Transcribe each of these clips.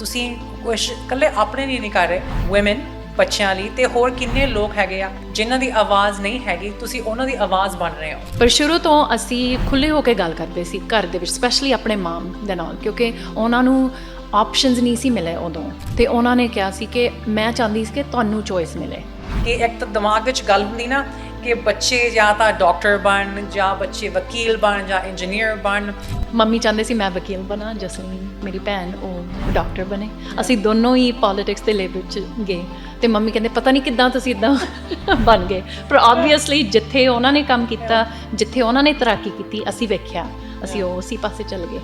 ਤੁਸੀਂ ਕੁਝ ਇਕੱਲੇ ਆਪਣੇ ਲਈ ਨਹੀਂ ਕਰ ਰਹੇ ਔਮਨ ਬੱਚਿਆਂ ਲਈ ਤੇ ਹੋਰ ਕਿੰਨੇ ਲੋਕ ਹੈਗੇ ਆ ਜਿਨ੍ਹਾਂ ਦੀ ਆਵਾਜ਼ ਨਹੀਂ ਹੈਗੀ ਤੁਸੀਂ ਉਹਨਾਂ ਦੀ ਆਵਾਜ਼ ਬਣ ਰਹੇ ਹੋ। ਪਰ ਸ਼ੁਰੂ ਤੋਂ ਅਸੀਂ ਖੁੱਲੇ ਹੋ ਕੇ ਗੱਲ ਕਰਦੇ ਸੀ ਘਰ ਦੇ ਵਿੱਚ ਸਪੈਸ਼ਲੀ ਆਪਣੇ ਮਾਮ ਦੇ ਨਾਲ ਕਿਉਂਕਿ ਉਹਨਾਂ ਨੂੰ ਆਪਸ਼ਨਸ ਨਹੀਂ ਸੀ ਮਿਲੇ ਉਦੋਂ ਤੇ ਉਹਨਾਂ ਨੇ ਕਿਹਾ ਸੀ ਕਿ ਮੈਂ ਚਾਹੁੰਦੀ ਸੀ ਕਿ ਤੁਹਾਨੂੰ ਚੋਇਸ ਮਿਲੇ। ਕਿ ਇੱਕ ਤਾਂ ਦਿਮਾਗ ਵਿੱਚ ਗੱਲ ਹੁੰਦੀ ਨਾ ਕਿ ਬੱਚੇ ਜਾਂ ਤਾਂ ਡਾਕਟਰ ਬਣ ਜਾਂ ਬੱਚੇ ਵਕੀਲ ਬਣ ਜਾਂ ਇੰਜੀਨੀਅਰ ਬਣ। ਮੰਮੀ ਚਾਹੁੰਦੇ ਸੀ ਮੈਂ ਵਕੀਲ ਬਣਾ ਜਸਲੀਨ ਮੇਰੀ ਭੈਣ ਉਹ ਡਾਕਟਰ ਬਣੇ। ਅਸੀਂ ਦੋਨੋਂ ਹੀ ਪੋਲਿਟਿਕਸ ਦੇ ਲੈਵਲ 'ਚ ਗਏ। ਤੇ ਮੰਮੀ ਕਹਿੰਦੇ ਪਤਾ ਨਹੀਂ ਕਿੱਦਾਂ ਤੁਸੀਂ ਇਦਾਂ ਬਣ ਗਏ। ਪਰ ਆਬਵੀਅਸਲੀ ਜਿੱਥੇ ਉਹਨਾਂ ਨੇ ਕੰਮ ਕੀਤਾ ਜਿੱਥੇ ਉਹਨਾਂ ਨੇ ਤਰੱਕੀ ਕੀਤੀ ਅਸੀਂ ਵੇਖਿਆ। ਅਸੀਂ ਉਹ ਉਸੇ ਪਾਸੇ ਚੱਲ ਗਏ।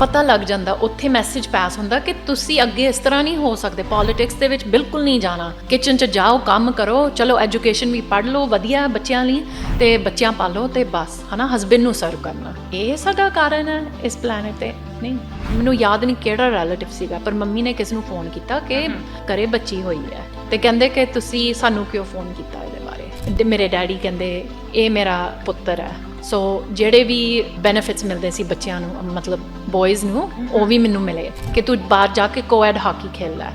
ਪਤਾ ਲੱਗ ਜਾਂਦਾ ਉੱਥੇ ਮੈਸੇਜ ਪਾਸ ਹੁੰਦਾ ਕਿ ਤੁਸੀਂ ਅੱਗੇ ਇਸ ਤਰ੍ਹਾਂ ਨਹੀਂ ਹੋ ਸਕਦੇ। ਪੋਲਿਟਿਕਸ ਦੇ ਵਿੱਚ ਬਿਲਕੁਲ ਨਹੀਂ ਜਾਣਾ। ਕਿਚਨ 'ਚ ਜਾਓ ਕੰਮ ਕਰੋ ਚਲੋ ਐਜੂਕੇਸ਼ਨ ਵੀ ਪੜ੍ਹ ਲਓ ਵਧੀਆ ਬੱਚਿਆਂ ਲਈ ਤੇ ਬੱਚਿਆਂ ਪਾਲੋ ਤੇ ਬਸ ਹਨਾ? ਹਸਬੰਡ ਨੂੰ ਸਰਵ ਕਰਨਾ। ਇਹ ਸਾਡਾ ਕਾਰਨ ਹੈ ਇਸ ਪਲੈਨਟ ਤੇ। ਨਹੀਂ ਮੈਨੂੰ ਯਾਦ ਨਹੀਂ ਕਿਹੜਾ ਰਿਲੇਟਿਵ ਸੀਗਾ ਪਰ ਮੰਮੀ ਨੇ ਕਿਸ ਨੂੰ ਫੋਨ ਕੀਤਾ ਕਿ ਘਰੇ ਬੱਚੀ ਹੋਈ ਹੈ ਤੇ ਕਹਿੰਦੇ ਕਿ ਤੁਸੀਂ ਸਾਨੂੰ ਕਿਉਂ ਫੋਨ ਕੀਤਾ ਇਹਦੇ ਬਾਰੇ? ਤੇ ਮੇਰੇ ਡੈਡੀ ਕਹਿੰਦੇ ਇਹ ਮੇਰਾ ਪੁੱਤਰ ਹੈ। ਸੋ ਜਿਹੜੇ ਵੀ ਬੈਨੀਫਿਟਸ ਮਿਲਦੇ ਸੀ ਬੱਚਿਆਂ ਨੂੰ ਮਤਲਬ ਬॉयਜ਼ ਨੂੰ ਉਹ ਵੀ ਮੈਨੂੰ ਮਿਲੇ ਕਿ ਤੂੰ ਬਾਹਰ ਜਾ ਕੇ ਕੋਐਡ ਹਾਕੀ ਖੇਡ ਲੈ.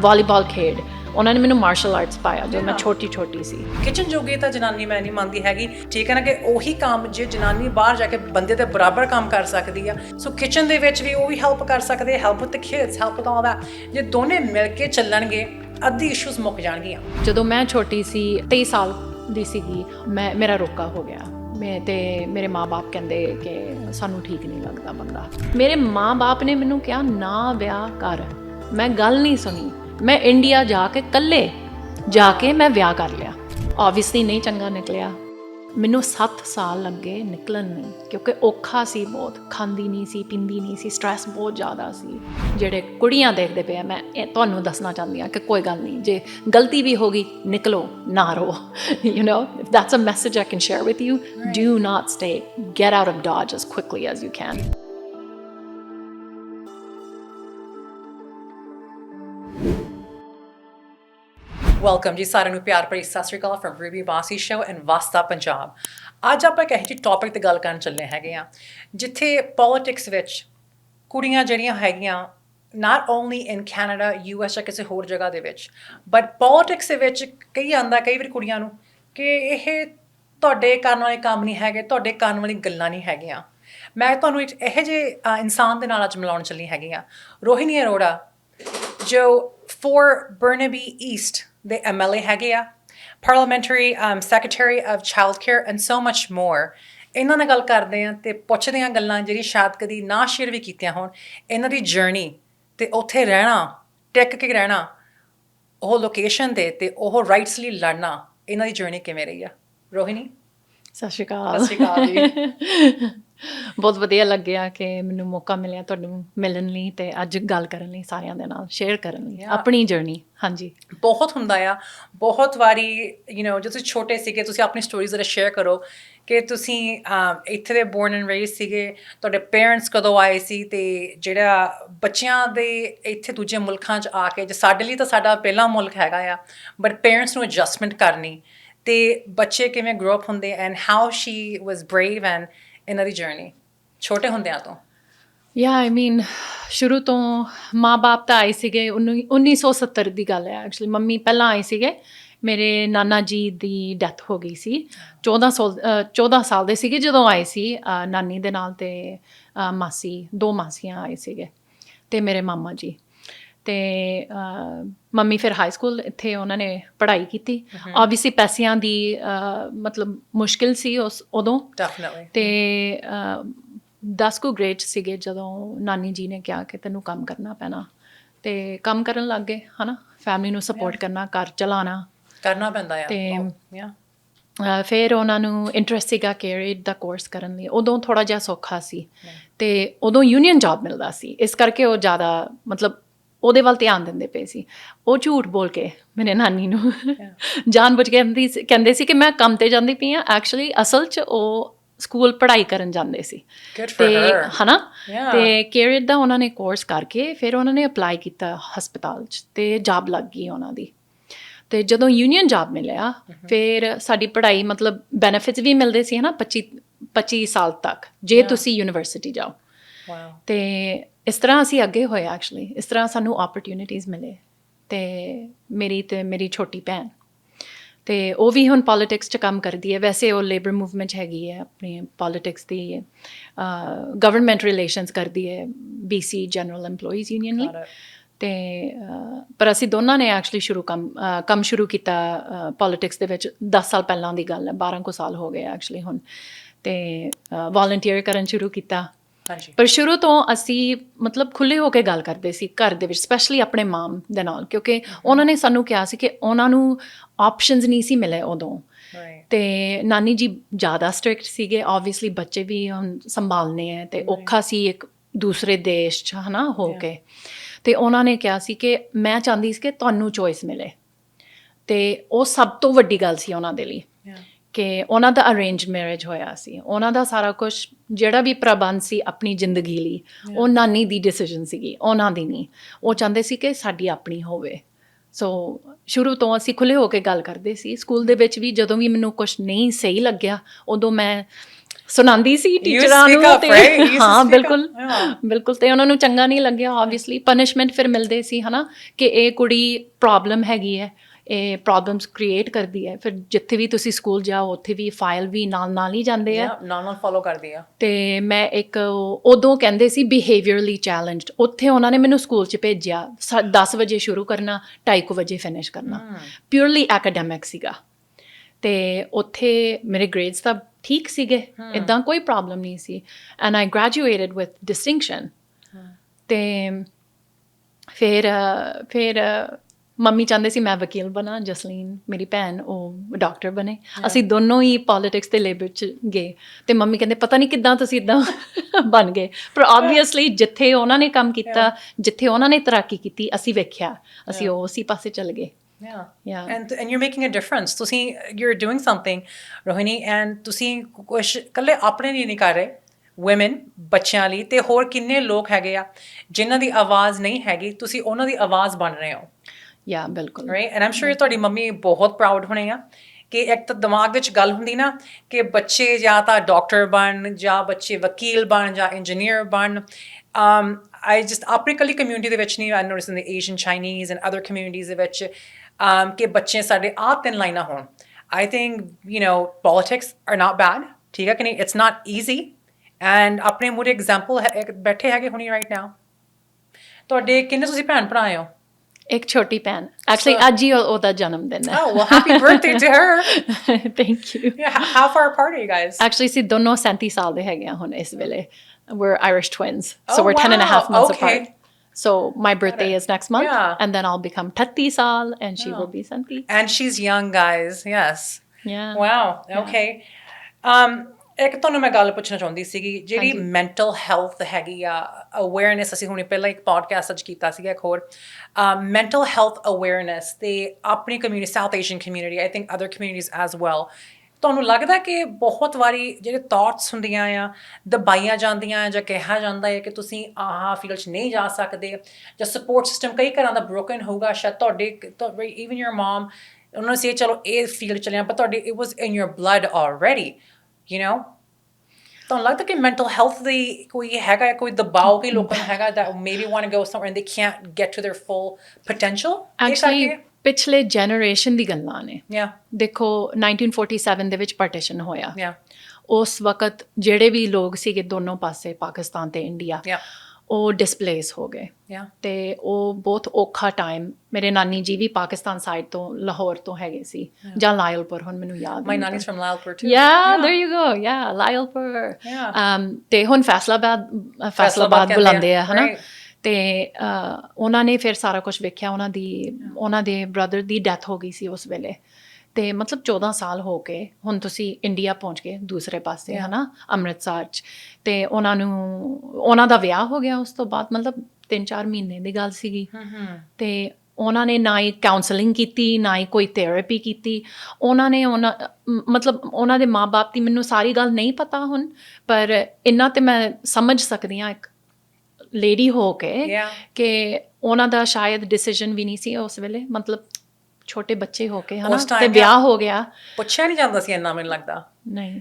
ਵਾਲੀਬਾਲ ਖੇਡ ਉਹਨਾਂ ਨੇ ਮੈਨੂੰ ਮਾਰਸ਼ਲ ਆਰਟਸ ਪਾਇਆ ਜਦੋਂ ਮੈਂ. ਛੋਟੀ ਛੋਟੀ ਸੀ। ਕਿਚਨ ਜੋਗੀ ਤਾਂ ਜਨਾਨੀ ਮੈਂ ਨਹੀਂ ਮੰਨਦੀ ਹੈਗੀ। ਠੀਕ ਹੈ ਨਾ ਕਿ ਉਹੀ ਕੰਮ ਜੇ ਜਨਾਨੀ ਬਾਹਰ ਜਾ ਕੇ ਬੰਦੇ ਦੇ ਬਰਾਬਰ ਕੰਮ ਕਰ ਸਕਦੀ ਆ ਸੋ ਕਿਚਨ ਦੇ ਵਿੱਚ ਵੀ ਉਹ ਵੀ ਹੈਲਪ ਕਰ ਸਕਦੇ help with the kids help with all that ਜੇ ਦੋਨੇ ਮਿਲ ਕੇ ਚੱਲਣਗੇ ਅੱਧੀ ਇਸ਼ੂਜ਼ ਮੁੱਕ ਜਾਣਗੀਆਂ। ਜਦੋਂ ਮੈਂ ਛੋਟੀ ਸੀ 23 ਸਾਲ ਦੀ ਸੀਗੀ ਮੈਂ ਮੇਰਾ ਰੋਕਾ ਹੋ ਗਿਆ। ਮੈਂ ਤੇ ਮੇਰੇ ਮਾਪੇ ਕਹਿੰਦੇ ਕਿ ਸਾਨੂੰ ਠੀਕ ਨਹੀਂ ਲੱਗਦਾ ਬੰਦਾ। ਮੇਰੇ ਮਾਪੇ ਨੇ ਮੈਨੂੰ ਕਿਹਾ ਨਾ ਵਿਆਹ ਕਰ। ਮੈਂ ਗੱਲ ਨਹੀਂ ਸੁਣੀ। ਮੈਂ ਇੰਡੀਆ ਜਾ ਕੇ ਕੱਲੇ ਜਾ ਕੇ ਮੈਂ ਵਿਆਹ ਕਰ ਲਿਆ। ਆਬਵੀਅਸਲੀ ਨਹੀਂ ਚੰਗਾ ਨਿਕਲਿਆ। ਮੈਨੂੰ 7 ਸਾਲ ਲੱਗੇ ਨਿਕਲਣ ਨੂੰ ਕਿਉਂਕਿ ਔਖਾ ਸੀ ਬਹੁਤ ਖਾਂਦੀ ਨਹੀਂ ਸੀ ਪਿੰਦੀ ਨਹੀਂ ਸੀ ਸਟ੍ਰੈਸ ਬਹੁਤ ਜ਼ਿਆਦਾ ਸੀ। ਜਿਹੜੇ ਕੁੜੀਆਂ ਦੇਖਦੇ ਪਏ ਮੈਂ ਇਹ ਤੁਹਾਨੂੰ ਦੱਸਣਾ ਚਾਹੁੰਦੀ ਆ ਕਿ ਕੋਈ ਗੱਲ ਨਹੀਂ ਜੇ ਗਲਤੀ ਵੀ ਹੋ ਗਈ ਨਿਕਲੋ ਨਾ ਰੋ। You know if that's a message i can share with you do not stay get out of dodge as quickly as you can welcome ਜੀ ਸਾਰਿਆਂ ਨੂੰ ਪਿਆਰ ਭਰੀ ਸਤਿ ਸ਼੍ਰੀ ਅਕਾਲ from Ruby Bassi show and Vaasta Punjab ਅੱਜ ਆਪਾਂ ਇੱਕ ਇਹੋ ਜਿਹੀ ਟੌਪਿਕ ਤੇ ਗੱਲ ਕਰਨ ਚੱਲੇ ਹੈਗੇ ਆ ਜਿੱਥੇ ਪੋਲਿਟਿਕਸ ਵਿੱਚ ਕੁੜੀਆਂ ਜਿਹੜੀਆਂ ਹੈਗੀਆਂ not only in Canada US ਜਾਂ ਕਿਸੇ ਹੋਰ ਜਗ੍ਹਾ ਦੇ ਵਿੱਚ ਬਟ ਪੋਲਿਟਿਕਸ ਦੇ ਵਿੱਚ ਕਈ ਆਂਦਾ, ਕਈ ਵਾਰ ਕੁੜੀਆਂ ਨੂੰ ਕਿ ਇਹ ਤੁਹਾਡੇ ਕਰਨ ਵਾਲੇ ਕੰਮ ਨਹੀਂ ਹੈਗੇ, ਤੁਹਾਡੇ ਕਰਨ ਵਾਲੀ ਗੱਲਾਂ ਨਹੀਂ ਹੈਗੀਆਂ। ਮੈਂ ਤੁਹਾਨੂੰ ਇੱਕ ਇਹੋ ਜਿਹੇ ਇਨਸਾਨ ਦੇ ਨਾਲ ਅੱਜ ਮਿਲਾਉਣ ਚੱਲੀ ਹੈਗੀ ਆ ਰੋਹਿਣੀ ਅਰੋੜਾ, ਜੋ ਫੋਰ ਬਰਨਬੀ ਈਸਟ ਦੇ ਐਮਐਲਏ ਹੈਗੇ ਆ parliamentary secretary of child care and so much more ਇਹਨਾਂ ਨਾਲ ਗੱਲ ਕਰਦੇ ਆ ਤੇ ਪੁੱਛਦੇ ਆ ਗੱਲਾਂ ਜਿਹੜੀ ਸ਼ਾਇਦ ਕਦੀ ਨਾ ਸ਼ੇਅਰ ਵੀ ਕੀਤੀਆਂ ਹੋਣ। ਇਹਨਾਂ ਦੀ ਜਰਨੀ ਤੇ ਉੱਥੇ ਰਹਿਣਾ ਟਿਕ ਕੇ ਰਹਿਣਾ ਉਹ ਲੋਕੇਸ਼ਨ ਤੇ ਤੇ ਉਹ ਰਾਈਟਸ ਲਈ ਲੜਨਾ ਇਹਨਾਂ ਦੀ ਜਰਨੀ ਕਿਵੇਂ ਰਹੀ ਆ? ਰੋਹਿਣੀ? ਸਤਿ ਸ਼੍ਰੀ ਅਕਾਲ। ਸਤਿ ਸ਼੍ਰੀ ਅਕਾਲ ਜੀ। ਬਹੁਤ ਵਧੀਆ ਲੱਗਿਆ ਕਿ ਮੈਨੂੰ ਮੌਕਾ ਮਿਲਿਆ ਤੁਹਾਨੂੰ ਮਿਲਣ ਲਈ ਤੇ ਅੱਜ ਗੱਲ ਕਰਨ ਲਈ ਸਾਰਿਆਂ ਦੇ ਨਾਲ ਸ਼ੇਅਰ ਕਰਨ ਲਈ. ਆਪਣੀ ਜਰਨੀ ਹਾਂਜੀ ਬਹੁਤ ਹੁੰਦਾ ਆ ਬਹੁਤ ਵਾਰੀ ਯੂ نو ਜਦੋਂ ਛੋਟੇ ਸੀਗੇ ਤੁਸੀਂ ਆਪਣੀ ਸਟੋਰੀਜ਼ ਜ਼ਰਾ ਸ਼ੇਅਰ ਕਰੋ ਕਿ ਤੁਸੀਂ ਇੱਥੇ ਦੇ ਬੋਰਨ ਐਂਡ ਰੇਜ਼ ਸੀਗੇ ਤੁਹਾਡੇ ਪੇਰੈਂਟਸ ਕਦੋਂ ਆਏ ਸੀ ਤੇ ਜਿਹੜਾ ਬੱਚਿਆਂ ਦੇ ਇੱਥੇ ਦੂਜੇ ਮੁਲਕਾਂ 'ਚ ਆ ਕੇ ਜੇ ਸਾਡੇ ਲਈ ਤਾਂ ਸਾਡਾ ਪਹਿਲਾ ਮੁਲਕ ਹੈਗਾ ਆ ਬਟ ਪੇਰੈਂਟਸ ਨੂੰ ਐਡਜਸਟਮੈਂਟ ਕਰਨੀ ਤੇ ਬੱਚੇ ਕਿਵੇਂ ਗਰੋ ਅਪ ਹੁੰਦੇ and how she was brave and ਇਹਨਾਂ ਦੀ ਜਰਨੀ ਛੋਟੇ ਹੁੰਦਿਆਂ ਤੋਂ? ਯਾ ਆਈ ਮੀਨ ਸ਼ੁਰੂ ਤੋਂ ਮਾਂ-ਬਾਪ ਤਾਂ ਆਏ ਸੀਗੇ ਉੱਨੀ- 1970 ਦੀ ਗੱਲ ਹੈ ਐਕਚੁਅਲੀ ਮੰਮੀ ਪਹਿਲਾਂ ਆਏ ਸੀਗੇ ਮੇਰੇ ਨਾਨਾ ਜੀ ਦੀ ਡੈਥ ਹੋ ਗਈ ਸੀ। 14 ਸਾਲ ਅ, 14 ਸਾਲ ਦੇ ਸੀਗੇ ਜਦੋਂ ਆਏ ਸੀ ਨਾਨੀ ਦੇ ਨਾਲ ਤੇ ਮਾਸੀ ਦੋ ਮਾਸੀਆਂ ਆਏ ਸੀਗੇ ਤੇ ਮੇਰੇ ਮਾਮਾ ਜੀ। ਤੇ ਮੰਮੀ ਫਿਰ ਹਾਈ ਸਕੂਲ ਇੱਥੇ ਉਹਨਾਂ ਨੇ ਪੜ੍ਹਾਈ ਕੀਤੀ। ਆਬਵੀਅਸਲੀ ਪੈਸਿਆਂ ਦੀ ਮਤਲਬ ਮੁਸ਼ਕਿਲ ਸੀ ਉਸ ਉਦੋਂ। ਡੈਫੀਨਿਟਲੀ ਤੇ 10 ਕੁ ਗ੍ਰੇਡ ਸੀਗੇ ਜਦੋਂ ਨਾਨੀ ਜੀ ਨੇ ਕਿਹਾ ਕਿ ਤੈਨੂੰ ਕੰਮ ਕਰਨਾ ਪੈਣਾ। ਤੇ ਕੰਮ ਕਰਨ ਲੱਗ ਗਏ ਹਨਾ? ਫੈਮਿਲੀ ਨੂੰ ਸਪੋਰਟ ਕਰਨਾ ਘਰ ਚਲਾਉਣਾ। ਕਰਨਾ ਪੈਂਦਾ ਆ। ਤੇ- ਅਹ ਫਿਰ ਉਹਨਾਂ ਨੂੰ ਇੰਟਰਸਟ ਸੀਗਾ ਕੈਰੀਅਰ ਦਾ ਕੋਰਸ ਕਰਨ ਲਈ। ਉਦੋਂ ਥੋੜਾ ਜਿਹਾ ਸੌਖਾ ਸੀ। ਤੇ ਉਦੋਂ ਯੂਨੀਅਨ ਜੌਬ ਮਿਲਦਾ ਸੀ। ਇਸ ਕਰਕੇ ਉਹ ਜ਼ਿਆਦਾ ਮਤਲਬ ਉਹਦੇ ਵੱਲ ਧਿਆਨ ਦਿੰਦੇ ਪਏ ਸੀ। ਉਹ ਝੂਠ ਬੋਲ ਕੇ ਮੇਰੇ ਨਾਨੀ ਨੂੰ ਜਾਣਬੁੱਝ ਕੇ ਕਹਿੰਦੀ ਸੀ- ਕਹਿੰਦੇ ਸੀ ਕਿ ਮੈਂ ਕੰਮ ਤੇ ਜਾਂਦੀ ਪਈ ਆ ਐਕਚੁਅਲੀ ਅਸਲ 'ਚ ਉਹ ਸਕੂਲ ਪੜ੍ਹਾਈ ਕਰਨ ਜਾਂਦੇ ਸੀ। ਫॉर ਤੇ ਹਰ ਹਨਾ? Yeah. ਤੇ ਕੈਰੀਅਰ ਦਾ ਉਹਨਾਂ ਨੇ ਕੋਰਸ ਕਰਕੇ ਫਿਰ ਉਹਨਾਂ ਨੇ ਅਪਲਾਈ ਕੀਤਾ ਹਸਪਤਾਲ 'ਚ ਤੇ ਜੌਬ ਲੱਗ ਗਈ ਉਹਨਾਂ ਦੀ। ਤੇ ਜਦੋਂ ਯੂਨੀਅਨ ਜੌਬ ਮਿਲਿਆ ਫਿਰ ਸਾਡੀ ਪੜ੍ਹਾਈ ਮਤਲਬ ਬੈਨੀਫਿਟਸ ਵੀ ਮਿਲਦੇ ਸੀ ਹਨਾ 25 25 ਸਾਲ ਤੱਕ। ਜੇ ਤੁਸੀਂ ਯੂਨੀਵਰਸਿਟੀ ਜਾਓ। ਵਾਓ ਤੇ ਇਸ ਤਰ੍ਹਾਂ ਅਸੀਂ ਅੱਗੇ ਹੋਏ ਐਕਚੁਅਲੀ ਇਸ ਤਰ੍ਹਾਂ ਸਾਨੂੰ ਓਪਰਚ्युनिटीज ਮਿਲੇ ਤੇ ਮੇਰੀ ਤੇ ਮੇਰੀ ਛੋਟੀ ਭੈਣ। ਤੇ ਉਹ ਵੀ ਹੁਣ ਪੋਲਿਟਿਕਸ 'ਚ ਕੰਮ ਕਰਦੀ ਹੈ। ਵੈਸੇ ਉਹ ਲੇਬਰ ਮੂਵਮੈਂਟ ਹੈਗੀ ਹੈ ਆਪਣੀ ਪੋਲਿਟਿਕਸ ਦੀ ਗਵਰਨਮੈਂਟ ਰਿਲੇਸ਼ਨਸ ਕਰਦੀ ਹੈ BC ਜਨਰਲ EMPLOYEES ਯੂਨੀਅਨ ਲਈ। ਤੇ ਪਰ ਅਸੀਂ ਦੋਨਾਂ ਨੇ ਐਕਚੁਅਲੀ ਸ਼ੁਰੂ ਕੰਮ ਕੰਮ ਸ਼ੁਰੂ ਕੀਤਾ ਪੋਲਿਟਿਕਸ ਦੇ ਵਿੱਚ। 10 ਸਾਲ ਪਹਿਲਾਂ ਦੀ ਗੱਲ ਹੈ 12 ਕੋ ਸਾਲ ਹੋ ਗਏ ਐਕਚੁਅਲੀ ਹੁਣ। ਤੇ ਵੋਲੰਟੀਅਰ ਕਰਨ ਸ਼ੁਰੂ ਕੀਤਾ। ਹਾਂਜੀ। ਪਰ ਸ਼ੁਰੂ ਤੋਂ ਅਸੀਂ ਮਤਲਬ ਖੁੱਲੇ ਹੋ ਕੇ ਗੱਲ ਕਰਦੇ ਸੀ ਘਰ ਦੇ ਵਿੱਚ ਸਪੈਸ਼ਲੀ ਆਪਣੇ ਮਾਮ ਦੇ ਨਾਲ ਕਿਉਂਕਿ ਉਹਨਾਂ ਨੇ ਸਾਨੂੰ ਕਿਹਾ ਸੀ ਕਿ ਉਹਨਾਂ ਨੂੰ ਆਪਸ਼ਨਸ ਨਹੀਂ ਸੀ ਮਿਲੇ ਉਦੋਂ। ਤੇ ਨਾਨੀ ਜੀ ਜ਼ਿਆਦਾ ਸਟ੍ਰਿਕਟ ਸੀਗੇ ਆਬਵੀਅਸਲੀ ਬੱਚੇ ਵੀ ਹੁਣ ਸੰਭਾਲਨੇ ਹੈ ਤੇ ਔਖਾ ਸੀ ਇੱਕ ਦੂਸਰੇ ਦੇਸ਼ 'ਚ ਹਨਾ ਹੋ. ਕੇ। ਤੇ ਉਹਨਾਂ ਨੇ ਕਿਹਾ ਸੀ ਕਿ ਮੈਂ ਚਾਹੁੰਦੀ ਸੀ ਕਿ ਤੁਹਾਨੂੰ ਚੋਇਸ ਮਿਲੇ। ਤੇ ਉਹ ਸਭ ਤੋਂ ਵੱਡੀ ਗੱਲ ਸੀ ਉਹਨਾਂ ਦੇ ਲਈ। ਕਿ ਉਹਨਾਂ ਦਾ ਅਰੇਂਜ ਮੈਰਿਜ ਹੋਇਆ ਸੀ। ਉਹਨਾਂ ਦਾ ਸਾਰਾ ਕੁਝ ਜਿਹੜਾ ਵੀ ਪ੍ਰਬੰਧ ਸੀ ਆਪਣੀ ਜ਼ਿੰਦਗੀ ਲਈ ਉਹ ਨਾਨੀ ਦੀ ਡਿਸੀਜਨ ਸੀਗੀ ਉਹਨਾਂ ਦੀ ਨਹੀਂ। ਉਹ ਚਾਹੁੰਦੇ ਸੀ ਕਿ ਸਾਡੀ ਆਪਣੀ ਹੋਵੇ। ਸੋ ਸ਼ੁਰੂ ਤੋਂ ਅਸੀਂ ਖੁੱਲੇ ਹੋ ਕੇ ਗੱਲ ਕਰਦੇ ਸੀ। ਸਕੂਲ ਦੇ ਵਿੱਚ ਵੀ ਜਦੋਂ ਵੀ ਮੈਨੂੰ ਕੁਝ ਨਹੀਂ ਸਹੀ ਲੱਗਿਆ ਉਦੋਂ ਮੈਂ ਸੁਣਾਉਂਦੀ ਸੀ ਟੀਚਰਾਂ speak ਨੂੰ up, right? You used to ਹਾਂ speak ਬਿਲਕੁਲ. Yeah. ਬਿਲਕੁਲ ਤੇ ਉਹਨਾਂ ਨੂੰ ਚੰਗਾ ਨਹੀਂ ਲੱਗਿਆ ਆਬਵੀਅਸਲੀ ਪਨਿਸ਼ਮੈਂਟ ਫਿਰ ਮਿਲਦੇ ਸੀ ਹਨਾ? ਕਿ ਇਹ ਕੁੜੀ ਪ੍ਰੋਬਲਮ ਹੈਗੀ ਹੈ। ਇਹ ਪ੍ਰੋਬਲਮਸ ਕ੍ਰੀਏਟ ਕਰਦੀ ਹੈ। ਫਿਰ ਜਿੱਥੇ ਵੀ ਤੁਸੀਂ ਸਕੂਲ ਜਾਓ ਉੱਥੇ ਵੀ ਫਾਈਲ ਵੀ ਨਾਲ ਨਾਲ ਹੀ ਜਾਂਦੇ ਆ। ਨਾਲ ਨਾਲ ਫੋਲੋ ਕਰਦੀ ਆ। ਤੇ ਮੈਂ ਇੱਕ ਉਦੋਂ ਕਹਿੰਦੇ ਸੀ ਬਿਹੇਵੀਅਰਲੀ ਚੈਲੰਜਡ ਉੱਥੇ ਉਹਨਾਂ ਨੇ ਮੈਨੂੰ ਸਕੂਲ 'ਚ ਭੇਜਿਆ। 10 ਵਜੇ ਸ਼ੁਰੂ ਕਰਨਾ 2:30 ਵਜੇ ਫਿਨਿਸ਼ ਕਰਨਾ। ਪਿਓਰਲੀ ਐਕੈਡੈਮਿਕ ਸੀਗਾ। ਤੇ ਉੱਥੇ ਮੇਰੇ ਗ੍ਰੇਡਸ ਤਾਂ ਠੀਕ ਸੀਗੇ। ਇਦਾਂ ਕੋਈ ਪ੍ਰੋਬਲਮ ਨਹੀਂ ਸੀ। And I graduated with distinction ਤੇ ਫਿਰ ਫਿਰ ਮੰਮੀ ਚਾਹੁੰਦੇ ਸੀ ਮੈਂ ਵਕੀਲ ਬਣਾ ਜਸਲੀਨ ਮੇਰੀ ਭੈਣ ਉਹ ਡਾਕਟਰ ਬਣੇ। ਅਸੀਂ ਦੋਨੋਂ ਹੀ ਪੋਲਿਟਿਕਸ ਤੇ ਲੇਬਰ ਚ ਗਏ। ਤੇ ਮੰਮੀ ਕਹਿੰਦੇ ਪਤਾ ਨਹੀਂ ਕਿੱਦਾਂ ਤੁਸੀਂ ਇਦਾਂ ਬਣ ਗਏ। ਪਰ ਆਬਵੀਅਸਲੀ ਜਿੱਥੇ ਉਹਨਾਂ ਨੇ ਕੰਮ ਕੀਤਾ ਜਿੱਥੇ ਉਹਨਾਂ ਨੇ ਤਰੱਕੀ ਕੀਤੀ ਅਸੀਂ ਵੇਖਿਆ। ਅਸੀਂ ਉਹ ਉਸੇ ਪਾਸੇ ਚੱਲ ਗਏ। Yeah. Yeah. And and you're making a difference. ਤੁਸੀਂ you're doing something, Rohini, and ਤੁਸੀਂ ਕੁਝ ਕੱਲੇ ਆਪਣੇ ਲਈ ਨਹੀਂ ਕਰ ਰਹੇ। Women ਬੱਚਿਆਂ ਲਈ ਤੇ ਹੋਰ ਕਿੰਨੇ ਲੋਕ ਹੈਗੇ ਆ ਜਿਨ੍ਹਾਂ ਦੀ ਆਵਾਜ਼ ਨਹੀਂ ਹੈਗੀ ਤੁਸੀਂ ਉਹਨਾਂ ਦੀ ਆਵਾਜ਼ ਬਣ ਰਹੇ ਹੋ। ਯਾ ਬਿਲਕੁਲ। ਰਾਈਟ ਐਂਡ ਆਮ ਸ਼ੂਰ ਤੁਹਾਡੀ ਮੰਮੀ ਬਹੁਤ ਪ੍ਰਾਊਡ ਹੋਣੇ ਆ ਕਿ ਇੱਕ ਤਾਂ ਦਿਮਾਗ ਵਿੱਚ ਗੱਲ ਹੁੰਦੀ ਨਾ ਕਿ ਬੱਚੇ ਜਾਂ ਤਾਂ ਡਾਕਟਰ ਬਣ ਜਾਂ ਬੱਚੇ ਵਕੀਲ ਬਣ ਜਾਂ ਇੰਜੀਨੀਅਰ ਬਣ um i just ਆਪਣੀ ਕੱਲੀ ਕਮਿਊਨਿਟੀ ਦੇ ਵਿੱਚ ਨਹੀਂ, i noticed in the asian chinese and other communities ਦੇ ਵਿੱਚ um ਕਿ ਬੱਚੇ ਸਾਡੇ ਆ ਤਿੰਨ ਲਾਈਨਾਂ ਹੋਣ। I think, you know, politics are not bad, ਠੀਕ ਹੈ ਕਿ ਨਹੀਂ? ਇਟਸ not ਈਜ਼ੀ ਐਂਡ ਆਪਣੇ ਮੂਰੇ ਐਗਜ਼ਾਮਪਲ ਬੈਠੇ ਹੈਗੇ ਹੁਣੀ ਰਾਈਟ now ਤੁਹਾਡੇ ਕਿੰਨੇ ਤੁਸੀਂ ਭੈਣ ਭਰਾ ਹੋ? एक छोटी pan actually so, aji oda janam din oh well happy birthday to her thank you yeah how far apart are you guys actually si dono 37 saal de we're irish twins so oh, we're wow. 10 and a half months apart so my birthday is next month, and then I'll become Tatti Sal, and she will oh. be Santi. And she's young, guys. Yes. Yeah. Wow. Okay. Um, ਇੱਕ ਤੁਹਾਨੂੰ ਮੈਂ ਗੱਲ ਪੁੱਛਣਾ ਚਾਹੁੰਦੀ ਸੀਗੀ ਜਿਹੜੀ। Mental health ਹੈਗੀ ਆ ਅਵੇਅਰਨੈਸ ਅਸੀਂ ਹੁਣੇ ਪਹਿਲਾਂ ਇੱਕ ਪੋਡਕਾਸਟ ਅੱਜ ਕੀਤਾ ਸੀਗਾ ਇੱਕ ਹੋਰ। ਮੈਂਟਲ ਹੈਲਥ ਅਵੇਅਰਨੈਸ ਤੇ ਆਪਣੀ community South Asian community I think other communities as well ਤੁਹਾਨੂੰ ਲੱਗਦਾ ਕਿ ਬਹੁਤ ਵਾਰੀ ਜਿਹੜੇ ਥਾਟਸ ਹੁੰਦੀਆਂ ਆ ਦਬਾਈਆਂ ਜਾਂਦੀਆਂ ਜਾਂ ਕਿਹਾ ਜਾਂਦਾ ਹੈ ਕਿ ਤੁਸੀਂ ਆਹ ਫੀਲਡ 'ਚ ਨਹੀਂ ਜਾ ਸਕਦੇ ਜਾਂ ਸਪੋਰਟ ਸਿਸਟਮ ਕਈ ਘਰਾਂ ਦਾ ਬ੍ਰੋਕਨ ਹੋਊਗਾ ਸ਼ਾਇਦ ਤੁਹਾਡੇ ਤੁਹਾਡੇ ਇਵਨ ਯਰ ਮਮ ਉਹਨਾਂ ਨੇ ਸੇ ਚਲੋ ਇਹ ਫੀਲਡ ਚਲਿਆ ਪਰ ਤੁਹਾਡੇ it was in your blood already you know ਤੁਹਾਨੂੰ ਲੱਗਦਾ ਕਿ ਮੈਂਟਲ ਹੈਲਥ ਦੀ ਕੋਈ ਹੈਗਾ ਕੋਈ ਦਬਾਅ ਕਿ ਲੋਕਾਂ ਨੂੰ ਹੈਗਾ that maybe want to go somewhere and they can't get to their full potential actually ਪਿਛਲੇ ਜਨਰੇਸ਼ਨ ਦੀ ਗੱਲਾਂ ਨੇ yeah. ਦੇਖੋ 1947 ਦੇ ਵਿੱਚ ਪਾਰਟੀਸ਼ਨ ਹੋਇਆ yeah. ਉਸ ਵਕਤ ਜਿਹੜੇ ਵੀ ਲੋਕ ਸੀਗੇ ਦੋਨੋਂ ਪਾਸੇ ਪਾਕਿਸਤਾਨ ਤੇ ਇੰਡੀਆ yeah. ਉਹ ਡਿਸਪਲੇਸ ਹੋ ਗਏ। ਤੇ ਉਹ ਬਹੁਤ ਔਖਾ ਟਾਈਮ ਮੇਰੇ ਨਾਨੀ ਜੀ ਵੀ ਪਾਕਿਸਤਾਨ ਸਾਈਡ ਤੋਂ ਲਾਹੌਰ ਤੋਂ ਹੈਗੇ ਸੀ। ਜਾਂ ਲਾਇਲਪੁਰ ਹੁਣ ਮੈਨੂੰ ਯਾਦ ਨਹੀਂ nanny's from Lalpur too. Yeah, there you go. Yeah, Lyallpur um ਤੇ ਹੁਣ ਫੈਸਲਾਬਾਦ ਫੈਸਲਾਬਾਦ ਬੁਲਾਉਂਦੇ ਆ। ਹਨਾ. ਤੇ ਉਹਨਾਂ ਨੇ ਫਿਰ ਸਾਰਾ ਕੁਝ ਵੇਖਿਆ ਉਹਨਾਂ ਦੀ ਉਹਨਾਂ ਦੇ ਬ੍ਰਦਰ ਦੀ ਡੈਥ ਹੋ ਗਈ ਸੀ ਉਸ ਵੇਲੇ। ਤੇ ਮਤਲਬ 14 ਸਾਲ ਹੋ ਕੇ ਹੁਣ ਤੁਸੀਂ ਇੰਡੀਆ ਪਹੁੰਚ ਗਏ ਦੂਸਰੇ ਪਾਸੇ. ਹਨਾ ਅੰਮ੍ਰਿਤਸਰ ਚ। ਤੇ ਉਹਨਾਂ ਨੂੰ ਉਹਨਾਂ ਦਾ ਵਿਆਹ ਹੋ ਗਿਆ ਉਸ ਤੋਂ ਬਾਅਦ ਮਤਲਬ 3-4 ਮਹੀਨੇ ਦੀ ਗੱਲ ਸੀਗੀ। ਤੇ ਉਹਨਾਂ ਨੇ ਨਾ ਹੀ ਕਾਉਂਸਲਿੰਗ ਕੀਤੀ ਨਾ ਹੀ ਕੋਈ ਥੈਰੇਪੀ ਕੀਤੀ। ਉਹਨਾਂ ਨੇ ਉਹਨਾਂ ਮਤਲਬ ਉਹਨਾਂ ਦੇ ਮਾਪੇ ਦੀ ਮੈਨੂੰ ਸਾਰੀ ਗੱਲ ਨਹੀਂ ਪਤਾ ਹੁਣ ਪਰ ਇੰਨਾ ਤੇ ਮੈਂ ਸਮਝ ਸਕਦੀ ਹਾਂ ਇੱਕ ਲੇਡੀ ਹੋ ਕੇ. ਕਿ ਉਹਨਾਂ ਦਾ ਸ਼ਾਇਦ ਡਿਸੀਜਨ ਵੀ ਨਹੀਂ ਸੀ ਉਸ ਵੇਲੇ। ਮਤਲਬ ਛੋਟੇ ਬੱਚੇ ਹੋ ਕੇ ਹਨਾ ਉਸ time ਤੇ ਵਿਆਹ ਹੋ ਗਿਆ ਪੁੱਛਿਆ ਨਹੀਂ ਜਾਂਦਾ ਸੀ ਇੰਨਾ ਮੈਨੂੰ ਲੱਗਦਾ ਨਹੀਂ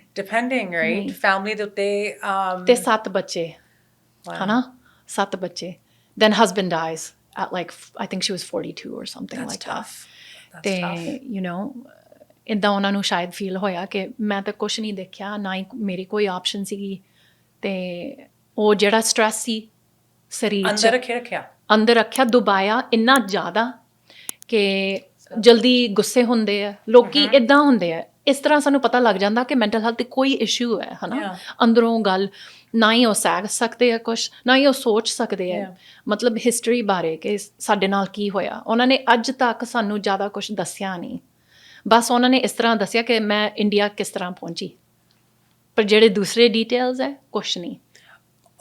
right ਨਹੀਂ। family ਦੇ ਉੱਤੇ um ਤੇ ਸੱਤ ਬੱਚੇ. ਹਨਾ ਸੱਤ ਬੱਚੇ then husband dies at like I think she was 42 or something That's like that tough. That's ਤੇ tough. ਯੂ نو ਇਦਾਂ ਉਹਨਾਂ ਨੂੰ ਸ਼ਾਇਦ ਫੀਲ ਹੋਇਆ ਕਿ ਮੈਂ ਤਾਂ ਕੁਝ ਨਹੀਂ ਦੇਖਿਆ ਨਾ ਹੀ ਮੇਰੀ ਕੋਈ ਆਪਸ਼ਨ ਸੀਗੀ ਤੇ ਉਹ ਜਿਹੜਾ ਸਟ੍ਰੈਸ ਸੀ ਸਰੀਰ ਅੰਦਰ ਚ ਰੱਖੇ ਰੱਖਿਆ ਅੰਦਰ ਰੱਖਿਆ ਦੁਬਾਇਆ ਇੰਨਾ ਜ਼ਿਆਦਾ ਕਿ ਜਲਦੀ ਗੁੱਸੇ ਹੁੰਦੇ ਆ ਲੋਕੀ ਇਦਾਂ ਹੁੰਦੇ ਆ। ਇਸ ਤਰ੍ਹਾਂ ਸਾਨੂੰ ਪਤਾ ਲੱਗ ਜਾਂਦਾ ਕਿ ਮੈਂਟਲ ਹੈਲਥ ਦੀ ਕੋਈ ਇਸ਼ੂ ਹੈ ਹਨਾ. ਅੰਦਰੋਂ ਗੱਲ ਨਾ ਹੀ ਉਹ ਸਹਿ ਸਕਦੇ ਆ ਕੁਝ ਨਾ ਹੀ ਉਹ ਸੋਚ ਸਕਦੇ ਆ. ਮਤਲਬ ਹਿਸਟਰੀ ਬਾਰੇ ਕਿ ਸਾਡੇ ਨਾਲ ਕੀ ਹੋਇਆ। ਉਹਨਾਂ ਨੇ ਅੱਜ ਤੱਕ ਸਾਨੂੰ ਜ਼ਿਆਦਾ ਕੁਝ ਦੱਸਿਆ ਨਹੀਂ। ਬਸ ਉਹਨਾਂ ਨੇ ਇਸ ਤਰ੍ਹਾਂ ਦੱਸਿਆ ਕਿ ਮੈਂ ਇੰਡੀਆ ਕਿਸ ਤਰ੍ਹਾਂ ਪਹੁੰਚੀ। ਪਰ ਜਿਹੜੇ ਦੂਸਰੇ ਡਿਟੇਲਸ ਹੈ ਕੁਝ ਨਹੀਂ।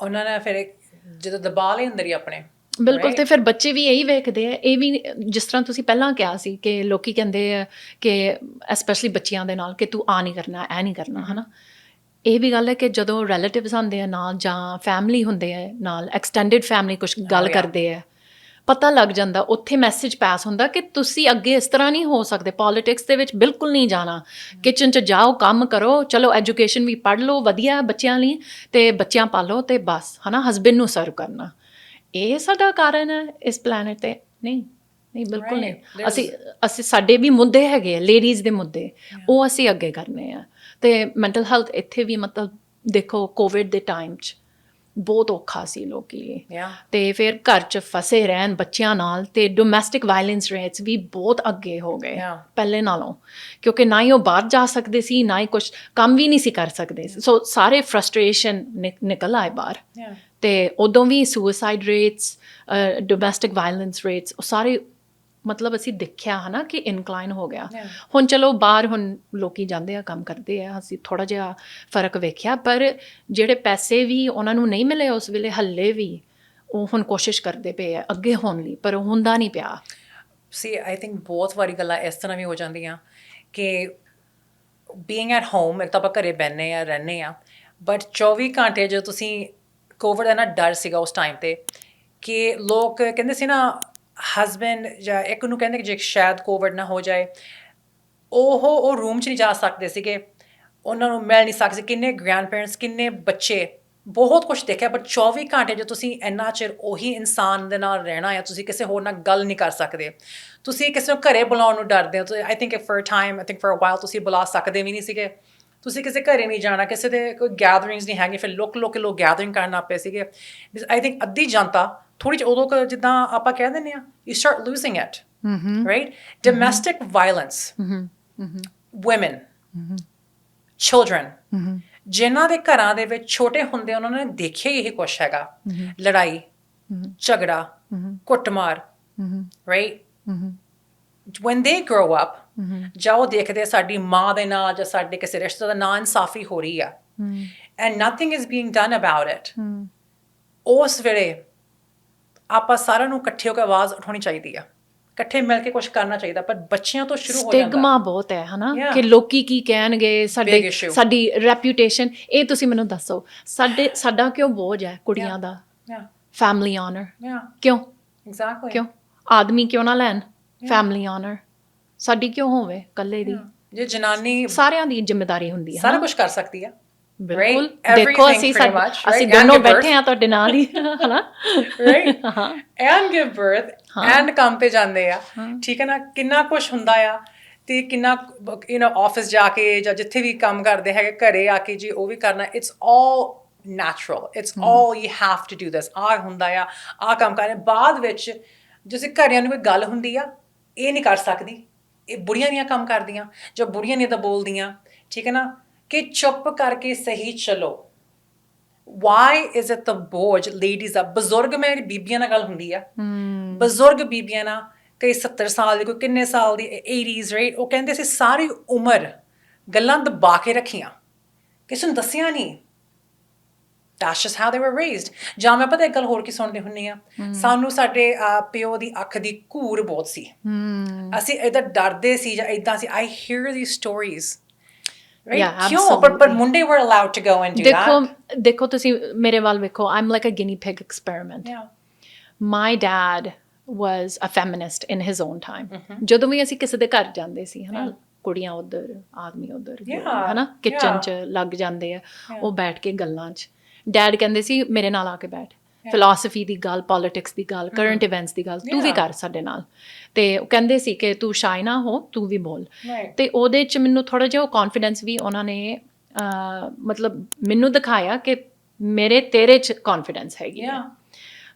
ਉਹਨਾਂ ਨੇ ਫਿਰ ਜਦੋਂ ਦਬਾ ਲਏ ਅੰਦਰ ਹੀ ਆਪਣੇ। ਬਿਲਕੁਲ? ਤੇ ਫਿਰ ਬੱਚੇ ਵੀ ਇਹੀ ਵੇਖਦੇ ਆ ਇਹ ਵੀ ਜਿਸ ਤਰ੍ਹਾਂ ਤੁਸੀਂ ਪਹਿਲਾਂ ਕਿਹਾ ਸੀ ਕਿ ਲੋਕੀ ਕਹਿੰਦੇ ਆ ਕਿ ਐਸਪੈਸ਼ਲੀ ਬੱਚਿਆਂ ਦੇ ਨਾਲ ਕਿ ਤੂੰ ਆ ਨਹੀਂ ਕਰਨਾ ਐ ਨਹੀਂ ਕਰਨਾ ਹਨਾ ਇਹ ਵੀ ਗੱਲ ਹੈ ਕਿ ਜਦੋਂ ਰਿਲੇਟਿਵਸ ਆਉਂਦੇ ਆ ਨਾਲ ਜਾਂ ਫੈਮਿਲੀ ਹੁੰਦੇ ਆ ਨਾਲ ਐਕਸਟੈਂਡਡ ਫੈਮਿਲੀ ਕੁਝ ਗੱਲ. ਕਰਦੇ ਆ ਪਤਾ ਲੱਗ ਜਾਂਦਾ ਉੱਥੇ ਮੈਸੇਜ ਪਾਸ ਹੁੰਦਾ ਕਿ ਤੁਸੀਂ ਅੱਗੇ ਇਸ ਤਰ੍ਹਾਂ ਨਹੀਂ ਹੋ ਸਕਦੇ ਪੋਲਿਟਿਕਸ ਦੇ ਵਿੱਚ ਬਿਲਕੁਲ ਨਹੀਂ ਜਾਣਾ ਕਿਚਨ 'ਚ ਜਾਓ ਕੰਮ ਕਰੋ ਚਲੋ ਐਜੂਕੇਸ਼ਨ ਵੀ ਪੜ੍ਹ ਲਓ ਵਧੀਆ ਬੱਚਿਆਂ ਲਈ ਤੇ ਬੱਚਿਆਂ ਪਾਲੋ ਤੇ ਬਸ ਹਨਾ ਹਸਬੰਡ ਨੂੰ ਸਰਵ ਕਰਨਾ ਇਹ ਸਾਡਾ ਕਾਰਨ ਹੈ ਇਸ ਪਲੈਨਟ ਤੇ। ਨਹੀਂ ਨਹੀਂ ਬਿਲਕੁਲ. ਨਹੀਂ। ਅਸੀਂ ਅਸੀਂ ਸਾਡੇ ਵੀ ਮੁੱਦੇ ਹੈਗੇ ਆ ਲੇਡੀਜ਼ ਦੇ ਮੁੱਦੇ। ਉਹ ਅਸੀਂ ਅੱਗੇ ਕਰਨੇ ਆ। ਤੇ ਮੈਂਟਲ ਹੈਲਥ ਇੱਥੇ ਵੀ ਮਤਲਬ ਦੇਖੋ ਕੋਵਿਡ ਦੇ ਟਾਈਮ 'ਚ ਬਹੁਤ ਔਖਾ ਸੀ ਲੋਕੀ ਲਈ. ਤੇ ਫਿਰ ਘਰ 'ਚ ਫਸੇ ਰਹਿਣ ਬੱਚਿਆਂ ਨਾਲ ਤੇ ਡੋਮੈਸਟਿਕ ਵਾਇਲੈਂਸ ਰੇਟਸ ਵੀ ਬਹੁਤ ਅੱਗੇ ਹੋ ਗਏ. ਪਹਿਲੇ ਨਾਲੋਂ ਕਿਉਂਕਿ ਨਾ ਹੀ ਉਹ ਬਾਹਰ ਜਾ ਸਕਦੇ ਸੀ ਨਾ ਹੀ ਕੁਝ ਕੰਮ ਵੀ ਨਹੀਂ ਸੀ ਕਰ ਸਕਦੇ ਸੋ ਸਾਰੇ ਫਰਸਟ੍ਰੇਸ਼ਨ ਨਿਕਲ ਆਏ ਬਾਹਰ. ਤੇ ਉਦੋਂ ਵੀ suicide rates domestic violence rates ਸਾਰੇ ਮਤਲਬ ਅਸੀਂ ਦੇਖਿਆ ਹਨਾ ਕਿ ਇਨਕਲਾਈਨ ਹੋ ਗਿਆ. ਹੁਣ ਚਲੋ ਬਾਹਰ ਹੁਣ ਲੋਕੀ ਜਾਂਦੇ ਆ ਕੰਮ ਕਰਦੇ ਆ ਅਸੀਂ ਥੋੜਾ ਜਿਹਾ ਫ਼ਰਕ ਵੇਖਿਆ ਪਰ ਜਿਹੜੇ ਪੈਸੇ ਵੀ ਉਹਨਾਂ ਨੂੰ ਨਹੀਂ ਮਿਲੇ ਉਸ ਵੇਲੇ ਹੱਲੇ ਵੀ ਉਹ ਹੁਣ ਕੋਸ਼ਿਸ਼ ਕਰਦੇ ਪਏ ਆ ਅੱਗੇ ਹੋਣ ਲਈ ਪਰ ਉਹ ਹੁੰਦਾ ਨਹੀਂ ਪਿਆ ਸੀ ਆਈ ਥਿੰਕ ਬਹੁਤ ਵਾਰੀ ਗੱਲਾਂ ਇਸ ਤਰ੍ਹਾਂ ਵੀ ਹੋ ਜਾਂਦੀਆਂ ਕਿ ਬੀਇੰਗ ਐਟ ਹੋਮ ਇੱਕ ਤਾਂ ਆਪਾਂ ਘਰੇ ਬੈਠਨੇ ਆ ਰਹਿੰਦੇ ਆ ਬਟ 24 ਘੰਟੇ ਜਦੋਂ ਤੁਸੀਂ ਕੋਵਿਡ ਦਾ ਨਾ ਡਰ ਸੀਗਾ ਉਸ ਟਾਈਮ ਤੇ ਕਿ ਲੋਕ ਕਹਿੰਦੇ ਸੀ ਨਾ ਹਸਬੰਡ ਜਾਂ ਇੱਕ ਨੂੰ ਕਹਿੰਦੇ ਕਿ ਜੇ ਸ਼ਾਇਦ ਕੋਵਿਡ ਨਾ ਹੋ ਜਾਏ, ਉਹ ਉਹ ਰੂਮ 'ਚ ਨਹੀਂ ਜਾ ਸਕਦੇ ਸੀਗੇ। ਉਹਨਾਂ ਨੂੰ ਮਿਲ ਨਹੀਂ ਸਕਦੇ ਕਿੰਨੇ ਗ੍ਰੈਂਡ ਪੇਰੈਂਟਸ ਕਿੰਨੇ ਬੱਚੇ, ਬਹੁਤ ਕੁਝ ਦੇਖਿਆ ਪਰ 24 ਘੰਟੇ ਜੇ ਤੁਸੀਂ ਇੰਨਾ ਚਿਰ ਉਹੀ ਇਨਸਾਨ ਦੇ ਨਾਲ ਰਹਿਣਾ ਆ, ਤੁਸੀਂ ਕਿਸੇ ਹੋਰ ਨਾਲ ਗੱਲ ਨਹੀਂ ਕਰ ਸਕਦੇ। ਤੁਸੀਂ ਕਿਸੇ ਨੂੰ ਘਰੇ ਬੁਲਾਉਣ ਨੂੰ ਡਰਦੇ ਹੋ। ਤੁਸੀਂ I think for time I think for a while ਤੁਸੀਂ ਬੁਲਾ ਸਕਦੇ ਵੀ ਨਹੀਂ ਸੀਗੇ। ਤੁਸੀਂ ਕਿਸੇ ਘਰੇ ਨਹੀਂ ਜਾਣਾ, ਕਿਸੇ ਦੇ ਕੋਈ ਗੈਦਰਿੰਗਸ ਨਹੀਂ ਹੈਗੇ, ਫਿਰ ਲੋਕ ਲੋਕ ਲੋਕ ਗੈਦਰਿੰਗ ਕਰਨ ਆਪੇ ਸੀਗੇ। ਆਈ ਥਿੰਕ ਅੱਧੀ ਜਨਤਾ ਥੋੜੀ ਜਿਹੀ ਉਦੋਂ ਕੁ ਜਿੱਦਾਂ ਆਪਾਂ ਕਹਿ ਦਿੰਦੇ ਆ you start losing it right domestic violence women. Children. ਜਿਨ੍ਹਾਂ ਦੇ ਘਰਾਂ ਦੇ ਵਿੱਚ ਛੋਟੇ ਹੁੰਦੇ ਉਹਨਾਂ ਨੇ ਦੇਖਿਆ ਹੀ ਇਹ ਕੁਛ ਹੈਗਾ ਲੜਾਈ ਝਗੜਾ ਕੁੱਟਮਾਰ right when they grow up ਜਾਂ ਉਹ ਦੇਖਦੇ ਆ ਸਾਡੀ ਮਾਂ ਦੇ ਨਾਲ ਜਾਂ ਸਾਡੇ ਕਿਸੇ ਰਿਸ਼ਤੇ ਦਾ ਨਾਂ ਇਨਸਾਫੀ ਹੋ ਰਹੀ ਆ and nothing is being done about it. ਉਸ ਵੇਲੇ ਆਪਾਂ ਸਾਰਿਆਂ ਨੂੰ ਇਕੱਠੇ ਹੋ ਕੇ ਆਵਾਜ਼ ਉਠਾਉਣੀ ਚਾਹੀਦੀ ਆ। ਇਕੱਠੇ ਮਿਲ ਕੇ ਕੁਝ ਕਰਨਾ ਚਾਹੀਦਾ ਪਰ ਬੱਚਿਆਂ ਤੋਂ ਸ਼ੁਰੂ ਹੋ ਜਾਂਦਾ। ਸਟਿਗਮਾ ਬਹੁਤ ਹੈ ਹਨਾ? Yeah. ਕਿ ਲੋਕੀ ਕੀ ਕਹਿਣਗੇ Big ਸਾਡੇ issue. ਸਾਡੀ ਰੈਪਿਊਟੇਸ਼ਨ ਇਹ ਤੁਸੀਂ ਮੈਨੂੰ ਦੱਸੋ ਸਾਡੇ ਸਾਡਾ ਕਿਉਂ ਬੋਝ ਹੈ ਕੁੜੀਆਂ ਦਾ? Yeah. Family honour yeah. ਕਿਉਂ? Exactly. ਕਿਉਂ? ਆਦਮੀ ਕਿਉਂ ਨਾ ਲੈਣ? ਫੈਮਿਲੀ ਆਨਰ ਸਾਡੀ ਕਿਉਂ ਹੋਵੇ? ਇਕੱਲੇ ਦੀ। ਜੇ ਜਨਾਨੀ ਸਾਰਿਆਂ ਦੀ ਜ਼ਿੰਮੇਵਾਰੀ ਹੁੰਦੀ ਹੈ ਸਾਰਾ ਕੁਝ ਕਰ ਸਕਦੀ ਆ। ਬਿਲਕੁਲ? ਦੇਖੋ ਅਸੀਂ ਅਸੀਂ ਦੋਨੋਂ. ਬੈਠੇ ਆ ਤੁਹਾਡੇ ਨਾਲ ਹੀ ਹਨਾ? ਹਾਂ। And give birth and ਕੰਮ ਤੇ ਜਾਂਦੇ ਆ। ਠੀਕ ਹੈ ਨਾ? ਕਿੰਨਾ ਕੁਝ ਹੁੰਦਾ ਆ ਤੇ ਕਿੰਨਾ ਯੂ نو ਆਫਿਸ ਜਾ ਕੇ ਜਾਂ ਜਿੱਥੇ ਵੀ ਕੰਮ ਕਰਦੇ ਹੈਗੇ ਘਰੇ ਆ ਕੇ ਜੀ ਉਹ ਵੀ ਕਰਨਾ it's all natural it's all you have to do this ਆ ਹੁੰਦਾ ਆ ਆ ਕੰਮ ਕਰਨੇ। ਬਾਅਦ ਵਿੱਚ ਜਿਵੇਂ ਘਰਿਆਂ ਨੂੰ ਕੋਈ ਗੱਲ ਹੁੰਦੀ ਆ ਇਹ ਨਹੀਂ ਕਰ ਸਕਦੀ। ਇਹ ਬੁੜੀਆਂ ਦੀਆਂ ਕੰਮ ਕਰਦੀਆਂ ਜੋ ਬੁੜੀਆਂ ਨੇ ਤਾਂ ਬੋਲਦੀਆਂ। ਠੀਕ ਹੈ ਨਾ? ਕਿ ਚੁੱਪ ਕਰਕੇ ਸਹੀ ਚਲੋ। Why is it the ਬੋਝ ladies ਦਾ ਬਜ਼ੁਰਗ ਮੇਰੀ ਬੀਬੀਆਂ ਨਾਲ ਗੱਲ ਹੁੰਦੀ ਆ। ਬਜ਼ੁਰਗ ਬੀਬੀਆਂ ਨਾਲ ਕਈ 70 ਸਾਲ ਦੀ ਕੋਈ ਕਿੰਨੇ ਸਾਲ ਦੀ 80s ਰਾਈਟ ਉਹ ਕਹਿੰਦੇ ਸੀ ਸਾਰੀ ਉਮਰ ਗੱਲਾਂ ਦਬਾ ਕੇ ਰੱਖੀਆਂ। ਕਿਸੇ ਨੂੰ ਦੱਸਿਆ ਨਹੀਂ that's just how they were raised ਜਾਂ ਮੈਂ ਪਤਾ ਇੱਕ ਗੱਲ ਹੋਰ ਕੀ ਸੁਣਦੇ ਹੁੰਨੇ ਆ? ਸਾਨੂੰ ਸਾਡੇ ਪਿਓ ਦੀ ਅੱਖ ਦੀ ਘੂਰ ਬਹੁਤ ਸੀ। ਅਸੀਂ ਇਦਾਂ ਡਰਦੇ ਸੀ ਜਾਂ ਇਦਾਂ ਸੀ I hear these stories right? Yeah, ਕਿਉਂ ਪਰ ਪਰ absolutely. ਮੁੰਡੇ were allowed to go and do ਦੇਖੋ that. ਦੇਖੋ ਤੁਸੀਂ ਮੇਰੇ ਵੱਲ ਵੇਖੋ I'm like a guinea pig experiment yeah. My dad was a feminist in his own time. Mm-hmm. ਜਦੋਂ ਵੀ ਅਸੀਂ ਕਿਸੇ ਦੇ ਘਰ ਜਾਂਦੇ ਸੀ ਹਨਾ ਕੁੜੀਆਂ ਉਧਰ ਆਦਮੀ ਉਧਰ Yeah, ਹਨਾ ਕਿਚਨ yeah. 'ਚ ਲੱਗ ਜਾਂਦੇ ਆ ਉਹ ਬੈਠ ਕੇ ਗੱਲਾਂ 'ਚ ਡੈਡ ਕਹਿੰਦੇ ਸੀ ਮੇਰੇ ਨਾਲ ਆ ਕੇ ਬੈਠ ਫਿਲਾਸਫੀ ਦੀ ਗੱਲ ਪੋਲਿਟਿਕਸ ਦੀ ਗੱਲ ਕਰੰਟ ਇਵੈਂਟਸ ਦੀ ਗੱਲ ਤੂੰ ਵੀ Yeah. ਕਰ ਸਾਡੇ ਨਾਲ ਤੇ ਉਹ ਕਹਿੰਦੇ ਸੀ ਕਿ ਤੂੰ ਸ਼ਾਈ ਨਾ ਹੋ ਤੂੰ ਵੀ ਬੋਲ. ਤੇ ਉਹਦੇ ਚ ਮੈਨੂੰ ਥੋੜਾ ਜਿਹਾ ਕੌਨਫੀਡੈਂਸ ਵੀ ਉਹਨਾਂ ਨੇ ਮਤਲਬ ਮੈਨੂੰ ਦਿਖਾਇਆ ਕਿ ਮੇਰੇ ਤੇਰੇ ਚ ਕੌਨਫੀਡੈਂਸ ਹੈਗੀ ਆ.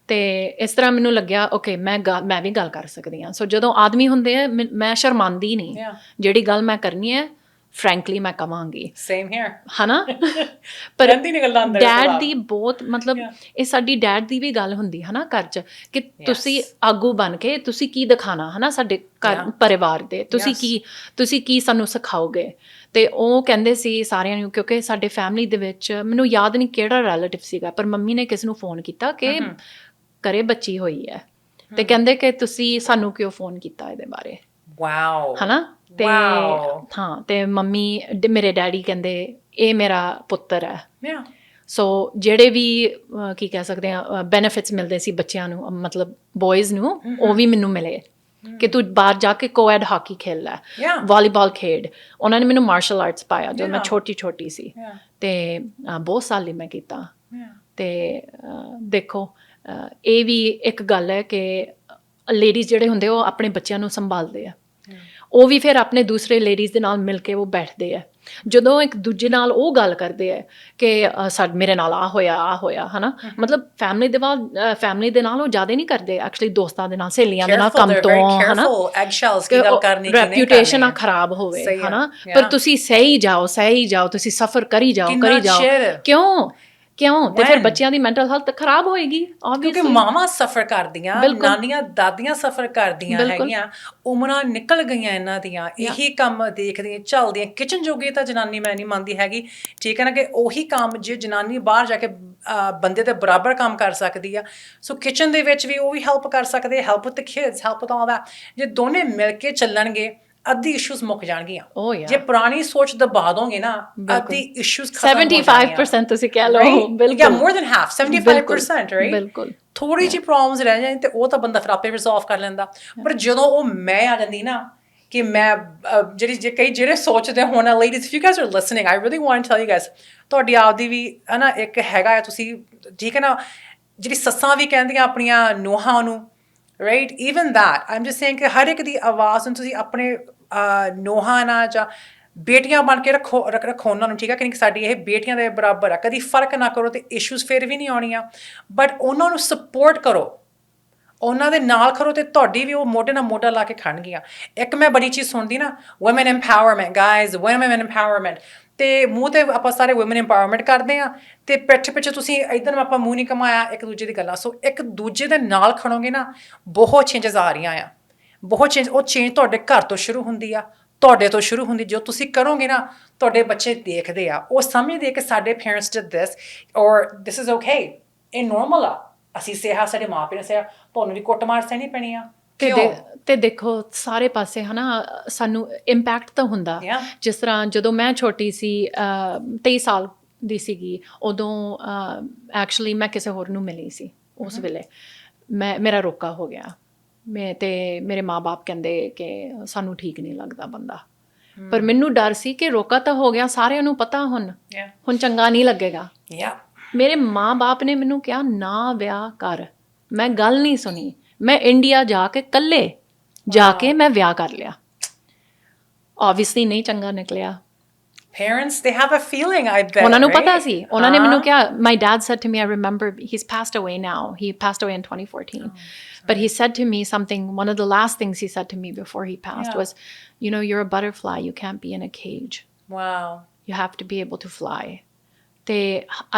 ਤੇ ਇਸ ਤਰ੍ਹਾਂ ਮੈਨੂੰ ਲੱਗਿਆ ਓਕੇ ਮੈਂ ਮੈਂ ਵੀ ਗੱਲ ਕਰ ਸਕਦੀ ਹਾਂ ਸੋ ਜਦੋਂ ਆਦਮੀ ਹੁੰਦੇ ਆ ਮੈਂ- ਸ਼ਰਮਾਂਦੀ ਨਹੀਂ. ਜਿਹੜੀ ਗੱਲ ਮੈਂ ਕਰਨੀ ਹੈ ਫ੍ਰੈਂਕਲੀ ਮੈਂ ਕਵਾਂਗੀ Same here. ਹਨਾ ਪਰ ਰਹਿੰਦੀ ਨੀ ਗੱਲਾਂ ਅੰਦਰ ਡੈਡ। ਦੀ ਬਹੁਤ ਮਤਲਬ. ਇਹ ਸਾਡੀ ਡੈਡ ਦੀ ਵੀ ਗੱਲ ਹੁੰਦੀ ਹਨਾ ਘਰ 'ਚ ਕਿ ਤੁਸੀਂ ਆਗੂ ਬਣ ਕੇ ਤੁਸੀਂ ਕੀ ਦਿਖਾਣਾ ਹਨਾ ਸਾਡੇ ਘਰ. ਪਰਿਵਾਰ ਦੇ ਤੁਸੀਂ. ਕੀ ਤੁਸੀਂ ਕੀ ਸਾਨੂੰ ਸਿਖਾਓਗੇ ਤੇ ਉਹ ਕਹਿੰਦੇ ਸੀ ਸਾਰਿਆਂ ਨੂੰ ਕਿਉਂਕਿ ਸਾਡੇ ਫੈਮਿਲੀ ਦੇ ਵਿੱਚ ਮੈਨੂੰ ਯਾਦ ਨਹੀਂ ਕਿਹੜਾ ਰਿਲੇਟਿਵ ਸੀਗਾ ਪਰ ਮੰਮੀ ਨੇ ਕਿਸ ਨੂੰ ਫੋਨ ਕੀਤਾ ਕਿ ਘਰੇ ਬੱਚੀ ਹੋਈ ਹੈ ਤੇ ਕਹਿੰਦੇ ਕਿ ਤੁਸੀਂ ਸਾਨੂੰ ਕਿਉਂ ਫੋਨ ਕੀਤਾ ਇਹਦੇ ਬਾਰੇ Wow. ਹਨਾ ਤੇ. ਹਾਂ ਤੇ ਮੰਮੀ ਮੇਰੇ ਡੈਡੀ ਕਹਿੰਦੇ ਇਹ ਮੇਰਾ ਪੁੱਤਰ ਹੈ Yeah. ਸੋ ਜਿਹੜੇ ਵੀ ਅਹ, ਕੀ ਕਹਿ ਸਕਦੇ ਆ ਬੈਨੀਫਿਟਸ ਮਿਲਦੇ ਸੀ ਬੱਚਿਆਂ ਨੂੰ ਅਹ, ਮਤਲਬ ਬॉयਜ਼ ਨੂੰ ਉਹ ਵੀ ਮੈਨੂੰ ਮਿਲੇ ਕਿ ਤੂੰ ਬਾਹਰ ਜਾ ਕੇ ਕੋਐਡ ਹਾਕੀ ਖੇਲ ਲੈ Yeah. ਵਾਲੀਬਾਲ ਖੇਡ ਉਹਨਾਂ ਨੇ ਮੈਨੂੰ ਮਾਰਸ਼ਲ ਆਰਟਸ ਪਾਇਆ ਜਦੋਂ ਮੈਂ Yeah. ਛੋਟੀ ਛੋਟੀ ਸੀ Yeah. ਤੇ ਅਹ, ਬਹੁਤ ਸਾਲ ਲਈ ਮੈਂ ਕੀਤਾ Yeah. ਤੇ ਅਹ, ਦੇਖੋ ਅਹ, ਇਹ ਵੀ ਇੱਕ ਗੱਲ ਹੈ ਕਿ ਲੇਡੀਜ਼ ਜਿਹੜੇ ਹੁੰਦੇ ਉਹ ਆਪਣੇ ਬੱਚਿਆਂ ਨੂੰ ਸੰਭਾਲਦੇ ਆ ਉਹ ਵੀ ਫਿਰ ਆਪਣੇ ਦੂਸਰੇ ਲੇਡੀਜ਼ ਦੇ ਨਾਲ ਮਿਲ ਕੇ ਉਹ ਬੈਠਦੇ ਆ। ਜਦੋਂ ਇੱਕ ਦੂਜੇ ਨਾਲ ਉਹ ਗੱਲ ਕਰਦੇ ਆ ਕਿ ਸਾਡ ਮੇਰੇ ਨਾਲ ਆ ਹੋਇਆ ਆ ਹੋਇਆ ਹਨਾ? ਮਤਲਬ ਫੈਮਿਲੀ ਦੇ ਨਾਲ ਫੈਮਿਲੀ ਦੇ ਨਾਲ ਉਹ ਜ਼ਿਆਦਾ ਨਹੀਂ ਕਰਦੇ। ਐਕਚੁਅਲੀ ਦੋਸਤਾਂ ਦੇ ਨਾਲ ਸਹੇਲੀਆਂ ਦੇ ਨਾਲ ਕੰਮ ਤੋਂ ਹਨਾ. Eggshells ਕੀ ਗੱਲ ਕਰਨੀ ਕੀ ਰੈਪਿਊਟੇਸ਼ਨ ਆ ਕਰਨੀ। ਖਰਾਬ ਹੋਵੇ ਹਨਾ. ਪਰ ਤੁਸੀਂ ਸਹੀ ਜਾਓ ਸਹੀ ਜਾਓ ਤੁਸੀਂ ਸਫਰ ਕਰੀ ਜਾਓ ਕਰੀ ਜਾਓ? ਕਿਉਂ? ਕਿਉਂ? ਤੇ ਫਿਰ? ਬੱਚਿਆਂ ਦੀ ਮੈਂਟਲ ਹੈਲਥ ਖਰਾਬ ਹੋਏਗੀ ਕਿਉਂਕਿ ਮਾਵਾਂ ਸਫਰ ਕਰਦੀਆਂ। ਨਾਨੀਆਂ ਦਾਦੀਆਂ ਸਫਰ ਕਰਦੀਆਂ। ਹੈਗੀਆਂ ਉਮਰਾਂ ਨਿਕਲ ਗਈਆਂ ਇਹਨਾਂ ਦੀਆਂ। ਇਹੀ ਕੰਮ ਦੇਖਦੀਆਂ ਚੱਲਦੀਆਂ ਕਿਚਨ ਜੋਗੀ ਤਾਂ ਜਨਾਨੀ ਮੈਂ ਨਹੀਂ ਮੰਨਦੀ ਹੈਗੀ। ਠੀਕ ਹੈ ਨਾ ਕਿ ਉਹੀ ਕੰਮ ਜੇ ਜਨਾਨੀ ਬਾਹਰ ਜਾ ਕੇ ਬੰਦੇ ਦੇ ਬਰਾਬਰ ਕੰਮ ਕਰ ਸਕਦੀ ਆ। ਸੋ ਕਿਚਨ ਦੇ ਵਿੱਚ ਵੀ ਉਹ ਵੀ ਹੈਲਪ ਕਰ ਸਕਦੇ help with the kids help with all that ਜੇ ਦੋਨੇ ਮਿਲ ਕੇ ਚੱਲਣਗੇ ਅੱਧੀ ਇਸ਼ੂਜ਼ ਮੁੱਕ ਜਾਣਗੀਆਂ। Oh. ਜੇ ਪੁਰਾਣੀ ਸੋਚ ਦਬਾ ਦੋਗੇ ਨਾ ਅੱਧੀ ਇਸ਼ੂਜ਼ ਖਤਮ ਹੋ ਜਾਣਗੀਆਂ 75% ਤੁਸੀਂ ਕਹਿ ਲਓ? ਬਿਲਕੁਲ। Yeah, more than half, 75%, right? ਬਿਲਕੁਲ। ਥੋੜੀ ਜਿਹੀ ਪ੍ਰੋਬਲਮਸ ਰਹਿ ਜਾਣ ਤੇ ਉਹ ਤਾਂ ਬੰਦਾ ਫਿਰ ਆਪੇ ਰਿਜ਼ੋਲਵ ਕਰ ਲੈਂਦਾ। ਪਰ ਜਦੋਂ ਉਹ ਮੈਂ ਆ ਜਾਂਦੀ ਨਾ ਕਿ ਮੈਂ ਜਿਹੜੀ ਜੇ ਕਈ ਜਿਹੜੇ ਸੋਚਦੇ ਹੋਣ ladies if you guys are listening I really want to tell you guys ਤੁਹਾਡੀ ਆਪਦੀ ਵੀ ਹੈ ਨਾ ਇੱਕ ਹੈਗਾ ਹੈ ਤੁਸੀਂ ਠੀਕ ਹੈ ਨਾ ਜਿਹੜੀ ਸੱਸਾਂ ਵੀ ਕਹਿੰਦੀਆਂ ਆਪਣੀਆਂ ਨੂੰਹਾਂ ਨੂੰ right even that I'm just saying ਕਿ ਹਰ ਇੱਕ ਦੀ ਆਵਾਜ਼ ਨੂੰ ਤੁਸੀਂ ਆਪਣੇ ਨੂੰਹਾਂ ਨਾਲ ਜਾਂ ਬੇਟੀਆਂ ਬਣ ਕੇ ਰੱਖੋ, ਰੱਖ- ਰੱਖੋ ਉਹਨਾਂ ਨੂੰ, ਠੀਕ ਹੈ ਕਿ ਨਹੀਂ? ਸਾਡੀ ਇਹ ਬੇਟੀਆਂ ਦੇ ਬਰਾਬਰ ਆ। ਕਦੀ ਫ਼ਰਕ ਨਾ ਕਰੋ ਤੇ ਇਸ਼ੂਜ਼ ਫਿਰ ਵੀ ਨਹੀਂ ਆਉਣੀਆਂ। ਬਟ ਉਹਨਾਂ ਨੂੰ ਸਪੋਰਟ ਕਰੋ। ਉਹਨਾਂ ਦੇ ਨਾਲ ਖੜੋ ਤੇ ਤੁਹਾਡੀ ਵੀ ਉਹ ਮੋਢੇ ਨਾਲ ਮੋਢਾ ਲਾ ਕੇ ਖੜਨਗੀਆਂ। ਇੱਕ ਮੈਂ ਬੜੀ ਚੀਜ਼ ਸੁਣਦੀ ਨਾ woman empowerment guys woman empowerment ਤੇ ਮੂੰਹ ਤੇ ਆਪਾਂ ਸਾਰੇ ਔਮਨ ਐਮਪਾਵਰਮੈਂਟ ਕਰਦੇ ਆ ਤੇ ਪਿੱਠ ਪਿੱਛੇ ਤੁਸੀਂ ਇਧਰ ਆਪਾਂ ਮੂੰਹ ਨਹੀਂ ਕਮਾਇਆ, ਇੱਕ ਦੂਜੇ ਦੀ ਗੱਲਾਂ। ਸੋ ਇੱਕ ਦੂਜੇ ਦੇ ਨਾਲ ਖੜੋਗੇ ਨਾ, ਬਹੁਤ ਚੇਂਜਸ ਆ ਰਹੀਆਂ ਆ। ਬਹੁਤ ਚੇਂਜ ਉਹ ਚੇਂਜ ਤੁਹਾਡੇ ਘਰ ਤੋਂ ਸ਼ੁਰੂ ਹੁੰਦੀ ਆ ਤੁਹਾਡੇ ਤੋਂ ਸ਼ੁਰੂ ਹੁੰਦੀ ਜੋ ਤੁਸੀਂ ਕਰੋਗੇ ਨਾ ਤੁਹਾਡੇ ਬੱਚੇ ਦੇਖਦੇ ਆ। ਉਹ ਸਮਝਦੇ ਕਿ ਸਾਡੇ parents did this or this is okay ਇਹ ਨਾਰਮਲ ਆ। ਅਸੀਂ ਸਿਹਾ ਸਾਡੇ ਮਾਪੇ ਨੇ ਸਿਹਾ ਤੁਹਾਨੂੰ ਵੀ ਕੁੱਟਮਾਰ ਸਹਿਣੀ ਪੈਣੀ ਆ। ਤੇ ਤੇ ਦੇਖੋ ਸਾਰੇ ਪਾਸੇ ਹਨਾ ਸਾਨੂੰ ਇੰਪੈਕਟ ਤਾਂ ਹੁੰਦਾ. ਜਿਸ ਤਰ੍ਹਾਂ ਜਦੋਂ ਮੈਂ ਛੋਟੀ ਸੀ ਅਹ, 23 ਸਾਲ ਦੀ ਸੀਗੀ ਉਦੋਂ ਐਕਚੁਅਲੀ ਮੈਂ ਕਿਸੇ ਹੋਰ ਨੂੰ ਮਿਲੀ ਸੀ ਉਸ ਵੇਲੇ। ਮੈਂ ਮੇਰਾ ਰੋਕਾ ਹੋ ਗਿਆ। ਮੈਂ ਤੇ ਮੇਰੇ ਮਾਪੇ ਕਹਿੰਦੇ ਕਿ ਸਾਨੂੰ ਠੀਕ ਨਹੀਂ ਲੱਗਦਾ ਬੰਦਾ। ਪਰ ਮੈਨੂੰ ਡਰ ਸੀ ਕਿ ਰੋਕਾ ਤਾਂ ਹੋ ਗਿਆ ਸਾਰਿਆਂ ਨੂੰ ਪਤਾ ਹੁਣ. ਹੁਣ ਚੰਗਾ ਨਹੀਂ ਲੱਗੇਗਾ। Yeah. ਮੇਰੇ ਮਾਂ-ਬਾਪ ਨੇ ਮੈਨੂੰ ਕਿਹਾ ਨਾ ਵਿਆਹ ਕਰ। ਮੈਂ ਗੱਲ ਨਹੀਂ ਸੁਣੀ। ਮੈਂ ਇੰਡੀਆ ਜਾ ਕੇ ਕੱਲੇ ਜਾ ਕੇ ਮੈਂ ਵਿਆਹ ਕਰ ਲਿਆ। ਆਬਵੀਅਸਲੀ ਨਹੀਂ ਚੰਗਾ ਨਿਕਲਿਆ। Parents, they have a feeling, I bet. ਉਹਨਾਂ ਨੂੰ right? ਪਤਾ ਸੀ ਉਹਨਾਂ ਨੇ ਮੈਨੂੰ ਹਾਂ। ਕਿਹਾ my dad said to me I remember he's passed away now he passed away in 2014 but he said to me something one of the last things he said to me before he passed Yeah. was you know you're a butterfly you can't be in a cage Wow. you have to be able to fly ਤੇ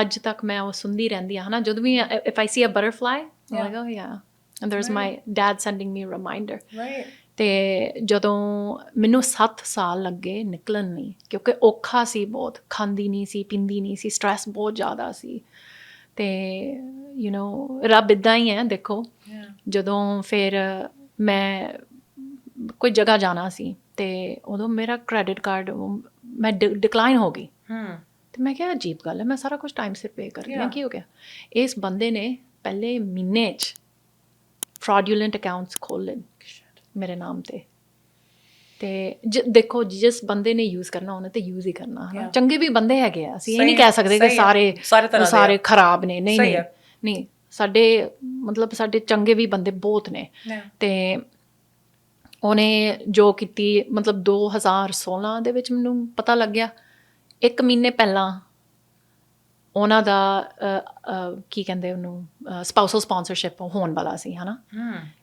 ਅੱਜ ਤੱਕ ਮੈਂ ਉਹ ਸੁਣਦੀ ਰਹਿੰਦੀ ਹਾਂ ਹਨਾ ਜਦੋਂ ਵੀ if I see a butterfly I'm Yeah. like oh yeah and there's my dad sending me a reminder Right. ਤੇ ਜਦੋਂ ਮੈਨੂੰ 7 ਸਾਲ ਲੱਗੇ ਨਿਕਲਣ ਨਹੀਂ ਕਿਉਂਕਿ ਔਖਾ ਸੀ ਬਹੁਤ ਖਾਂਦੀ ਨਹੀਂ ਸੀ ਪਿੰਦੀ ਨਹੀਂ ਸੀ ਸਟ्रेस ਬਹੁਤ ਜ਼ਿਆਦਾ ਸੀ। ਤੇ ਯੂ نو ਰੱਬ ਇਦਾਂ ਹੀ ਹੈ ਦੇਖੋ। ਜਦੋਂ ਫਿਰ ਮੈਂ ਕੋਈ ਜਗ੍ਹਾ ਜਾਣਾ ਸੀ ਤੇ ਉਦੋਂ ਮੇਰਾ ਕ੍ਰੈਡਿਟ ਕਾਰਡ ਮੈਂ ਡਿਕਲਾਈਨ ਹੋ ਗਈ। ਹੂੰ ਤੇ ਮੈਂ ਕਿਹਾ ਅਜੀਬ ਗੱਲ ਹੈ ਮੈਂ ਸਾਰਾ ਕੁਝ ਟਾਈਮ ਸਿਰ ਪੇ ਕਰ ਲਿਆ ਕੀ ਹੋ ਗਿਆ? ਇਸ ਬੰਦੇ ਨੇ ਪਹਿਲੇ ਮਹੀਨੇ 'ਚ ਫਰਾਡੂਲੈਂਟ ਅਕਾਊਂਟਸ ਖੋਲ ਮੇਰੇ ਨਾਮ ਤੇ ਤੇ ਦੇਖੋ ਜਿਸ ਬੰਦੇ ਨੇ ਯੂਜ਼ ਕਰਨਾ ਉਹਨੇ ਤੇ ਯੂਜ਼ ਹੀ ਕਰਨਾ ਹੈ. ਚੰਗੇ ਵੀ ਬੰਦੇ ਹੈਗੇ ਆ ਅਸੀਂ ਇਹ ਨਹੀਂ ਕਹਿ ਸਕਦੇ ਕਿ। ਸਾਰੇ ਸਾਰੇ। ਖਰਾਬ ਨੇ ਨਹੀਂ ਨਹੀਂ। ਨਹੀਂ ਸਾਡੇ ਮਤਲਬ ਸਾਡੇ ਚੰਗੇ ਵੀ ਬੰਦੇ ਬਹੁਤ ਨੇ. ਤੇ ਉਹਨੇ ਜੋ ਕੀਤੀ ਮਤਲਬ 2016 ਦੇ ਵਿੱਚ ਮੈਨੂੰ ਪਤਾ ਲੱਗਿਆ ਇੱਕ ਮਹੀਨੇ ਪਹਿਲਾਂ ਉਹਨਾਂ ਦਾ ਕੀ ਕਹਿੰਦੇ ਉਹਨੂੰ ਸਪਾਊਸਲ ਸਪਾਂਸਰਸ਼ਿਪ ਹੋਣ ਵਾਲਾ ਸੀ ਹਨਾ.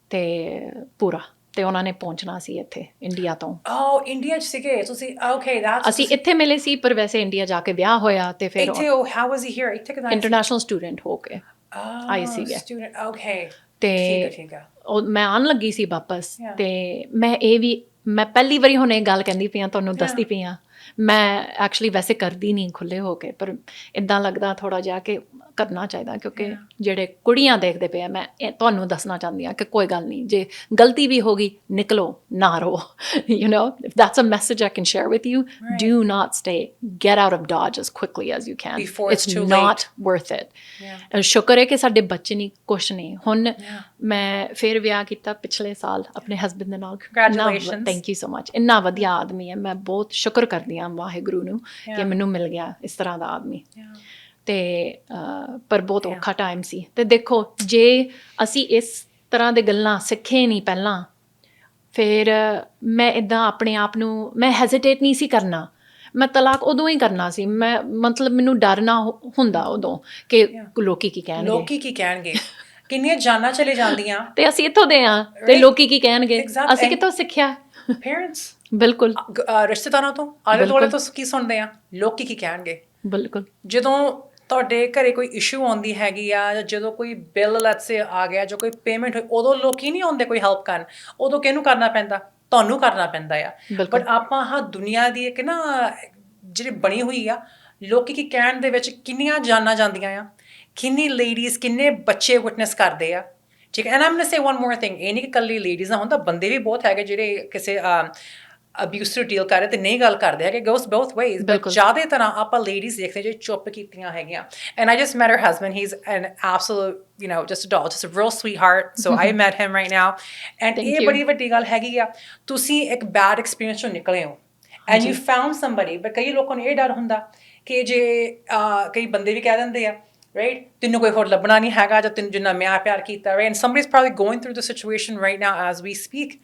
ਤੇ ਪੂਰਾ ਤੇ ਉਹਨਾਂ ਨੇ ਪਹੁੰਚਣਾ ਸੀ ਇੱਥੇ ਇੰਡੀਆ ਤੋਂ। Oh, ਇੰਡੀਆ ਚ ਸੀਗੇ? ਤੁਸੀਂ okay that's ਅਸੀਂ ਇੱਥੇ ਮਿਲੇ ਸੀ ਪਰ ਵੈਸੇ ਇੰਡੀਆ ਜਾ ਕੇ ਵਿਆਹ ਹੋਇਆ ਤੇ ਫਿਰ ਇੱਥੇ ਉਹ how was he here? ਇੱਥੇ ਕਿਦਾਂ ਇੰਟਰਨੈਸ਼ਨਲ ਸਟੂਡੈਂਟ ਹੋ ਕੇ ਆਈ ਸੀਗੇ। Student okay. ਤੇ ਹੈ ਹੈ ਮੈਂ ਆਉਣ ਲੱਗੀ ਸੀ ਵਾਪਸ. ਤੇ ਮੈਂ ਇਹ ਵੀ ਮੈਂ ਪਹਿਲੀ ਵਾਰੀ ਹੁਣ ਇਹ ਗੱਲ ਕਹਿੰਦੀ ਪਈ ਆ ਤੁਹਾਨੂੰ ਦੱਸਦੀ ਪਈ ਆ ਮੈਂ ਐਕਚੁਅਲੀ ਵੈਸੇ ਕਰਦੀ ਨਹੀਂ ਖੁੱਲੇ ਹੋ ਕੇ ਪਰ ਇਦਾਂ ਲੱਗਦਾ ਥੋੜਾ ਜਿਹਾ ਕਿ ਕਰਨਾ ਚਾਹੀਦਾ ਕਿਉਂਕਿ ਜਿਹੜੇ ਕੁੜੀਆਂ ਦੇਖਦੇ ਪਏ ਆ ਮੈਂ ਇਹ ਤੁਹਾਨੂੰ ਦੱਸਣਾ ਚਾਹੁੰਦੀ ਆ ਕਿ ਕੋਈ ਗੱਲ ਨਹੀਂ ਜੇ ਗਲਤੀ ਵੀ ਹੋ ਗਈ ਨਿਕਲੋ ਨਾ ਰੋ you know can share with you do not stay get out of dodge as quickly as you can. Before it's it's too not worth it. Yeah. ਅਹ ਸ਼ੁਕਰ ਹੈ ਕਿ ਸਾਡੇ ਬੱਚੇ ਨਹੀਂ ਕੁਛ ਨਹੀਂ ਹੁਣ ਮੈਂ ਫਿਰ ਵਿਆਹ ਕੀਤਾ ਪਿਛਲੇ ਸਾਲ ਆਪਣੇ ਹਸਬੰਦ ਦੇ ਨਾਲ। Congratulations. Thank you so much ਇੰਨਾ ਵਧੀਆ ਆਦਮੀ ਹੈ। ਮੈਂ ਬਹੁਤ ਸ਼ੁਕਰ ਕਰਦੀ ਹਾਂ ਵਾਹਿਗੁਰੂ ਨੂੰ ਕਿ. ਮੈਨੂੰ ਮਿਲ ਗਿਆ ਇਸ ਤਰ੍ਹਾਂ ਦਾ ਆਦਮੀ. ਤੇ ਪਰ ਬਹੁਤ ਔਖਾ ਟਾਈਮ ਸੀ। ਤੇ ਦੇਖੋ ਜੇ ਅਸੀਂ ਇਸ ਤਰ੍ਹਾਂ ਦੇ ਗੱਲਾਂ ਸਿੱਖੇ ਨਹੀਂ ਪਹਿਲਾਂ ਫਿਰ ਮੈਂ ਇਦਾਂ ਆਪਣੇ ਆਪ ਨੂੰ ਮੈਂ ਹੈਜ਼ਿਟੇਟ ਨਹੀਂ ਸੀ ਕਰਨਾ। ਮੈਂ ਤਲਾਕ ਉਦੋਂ ਹੀ ਕਰਨਾ ਸੀ। ਮੈਂ ਮਤਲਬ ਮੈਨੂੰ ਡਰ ਨਾ ਹੁੰਦਾ ਉਦੋਂ ਕਿ ਲੋਕੀ ਕੀ ਕਹਿਣਗੇ। ਲੋਕੀ ਕੀ ਕਹਿਣਗੇ? ਕਿੰਨੀਆਂ ਜਾਨਾਂ ਚਲੇ ਜਾਂਦੀਆਂ। ਤੇ ਅਸੀਂ ਇੱਥੋਂ ਦੇ ਆ ਤੇ. ਲੋਕੀ ਕੀ ਕਹਿਣਗੇ. ਅਸੀਂ ਕਿੱਥੋਂ ਸਿੱਖਿਆ? ਪੇਰੈਂਟਸ ਬਿਲਕੁਲ। ਰਿਸ਼ਤੇਦਾਰਾਂ ਤੋਂ? ਆਲੇ ਦੁਆਲੇ ਤੋਂ ਕੀ ਸੁਣਦੇ ਆ? ਲੋਕੀ ਕੀ ਕਹਿਣਗੇ? ਬਿਲਕੁਲ। ਜਦੋਂ ਤੁਹਾਡੇ ਘਰੇ ਕੋਈ ਇਸ਼ੂ ਆਉਂਦੀ ਹੈਗੀ ਆ ਜਾਂ ਜਦੋਂ ਕੋਈ ਬਿੱਲ ਲੈਟਸ ਸੇ ਆ ਗਿਆ ਜੋ ਕੋਈ ਪੇਮੈਂਟ ਹੋਈ ਉਦੋਂ ਲੋਕੀ ਨਹੀਂ ਆਉਂਦੇ ਕੋਈ ਹੈਲਪ ਕਰਨ। ਉਦੋਂ ਕਿਹਨੂੰ ਕਰਨਾ ਪੈਂਦਾ? ਤੁਹਾਨੂੰ ਕਰਨਾ ਪੈਂਦਾ ਆ। ਬਟ ਆਪਾਂ ਹਾਂ ਦੁਨੀਆ ਦੀ ਇੱਕ ਨਾ ਜਿਹੜੀ ਬਣੀ ਹੋਈ ਆ ਲੋਕੀ ਕੀ ਕਹਿਣ ਦੇ ਵਿੱਚ ਕਿੰਨੀਆਂ ਜਾਨਾਂ ਜਾਂਦੀਆਂ ਆ? ਕਿੰਨੀ ਲੇਡੀਜ਼ ਕਿੰਨੇ ਬੱਚੇ ਵਿਟਨੈਸ ਕਰਦੇ ਆ? ਠੀਕ ਹੈ and I'm going say one more thing ਇਹ ਨਹੀਂ ਕਿ ਕੱਲੀ ਲੇਡੀਜ਼ ਆ ਹੁੰਦਾ ਬੰਦੇ ਵੀ ਬਹੁਤ ਹੈਗੇ ਜਿਹੜੇ ਕਿਸੇ ਅਬਿਊਸ ਨੂੰ ਡੀਲ ਕਰ ਰਹੇ ਤੇ ਨਹੀਂ ਗੱਲ ਕਰਦੇ ਹੈਗੇ ਗੋਸ ਬੋਥ ਵੇਜ਼ ਬਟ ਬਿਲਕੁਲ। ਜ਼ਿਆਦਾ ਤਰ੍ਹਾਂ ਆਪਾਂ ਲੇਡੀਜ਼ ਦੇਖਦੇ ਜੇ ਚੁੱਪ ਕੀਤੀਆਂ ਹੈਗੀਆਂ and I just met her husband he is an absolute you know just doll just a real sweetheart so I met him right now and Thank ਇਹ you. ਬੜੀ ਵੱਡੀ ਗੱਲ ਹੈਗੀ ਆ ਤੁਸੀਂ ਇੱਕ ਬੈਡ ਐਕਸਪੀਰੀਅੰਸ ਚੋਂ ਨਿਕਲੇ ਹੋ and you found somebody but ਕਈ ਲੋਕਾਂ ਨੂੰ ਇਹ ਡਰ ਹੁੰਦਾ ਕਿ ਜੇ ਅਹ, ਕਈ ਬੰਦੇ ਵੀ ਕਹਿ ਦਿੰਦੇ ਆ ਰਾਈਟ ਤੈਨੂੰ ਕੋਈ ਹੋਰ ਲੱਭਣਾ ਨਹੀਂ ਹੈਗਾ ਜਾਂ ਤੈਨੂੰ ਜਿੰਨਾ ਮੈਂ ਪਿਆਰ ਕੀਤਾ and somebody is probably going through the situation right now as we speak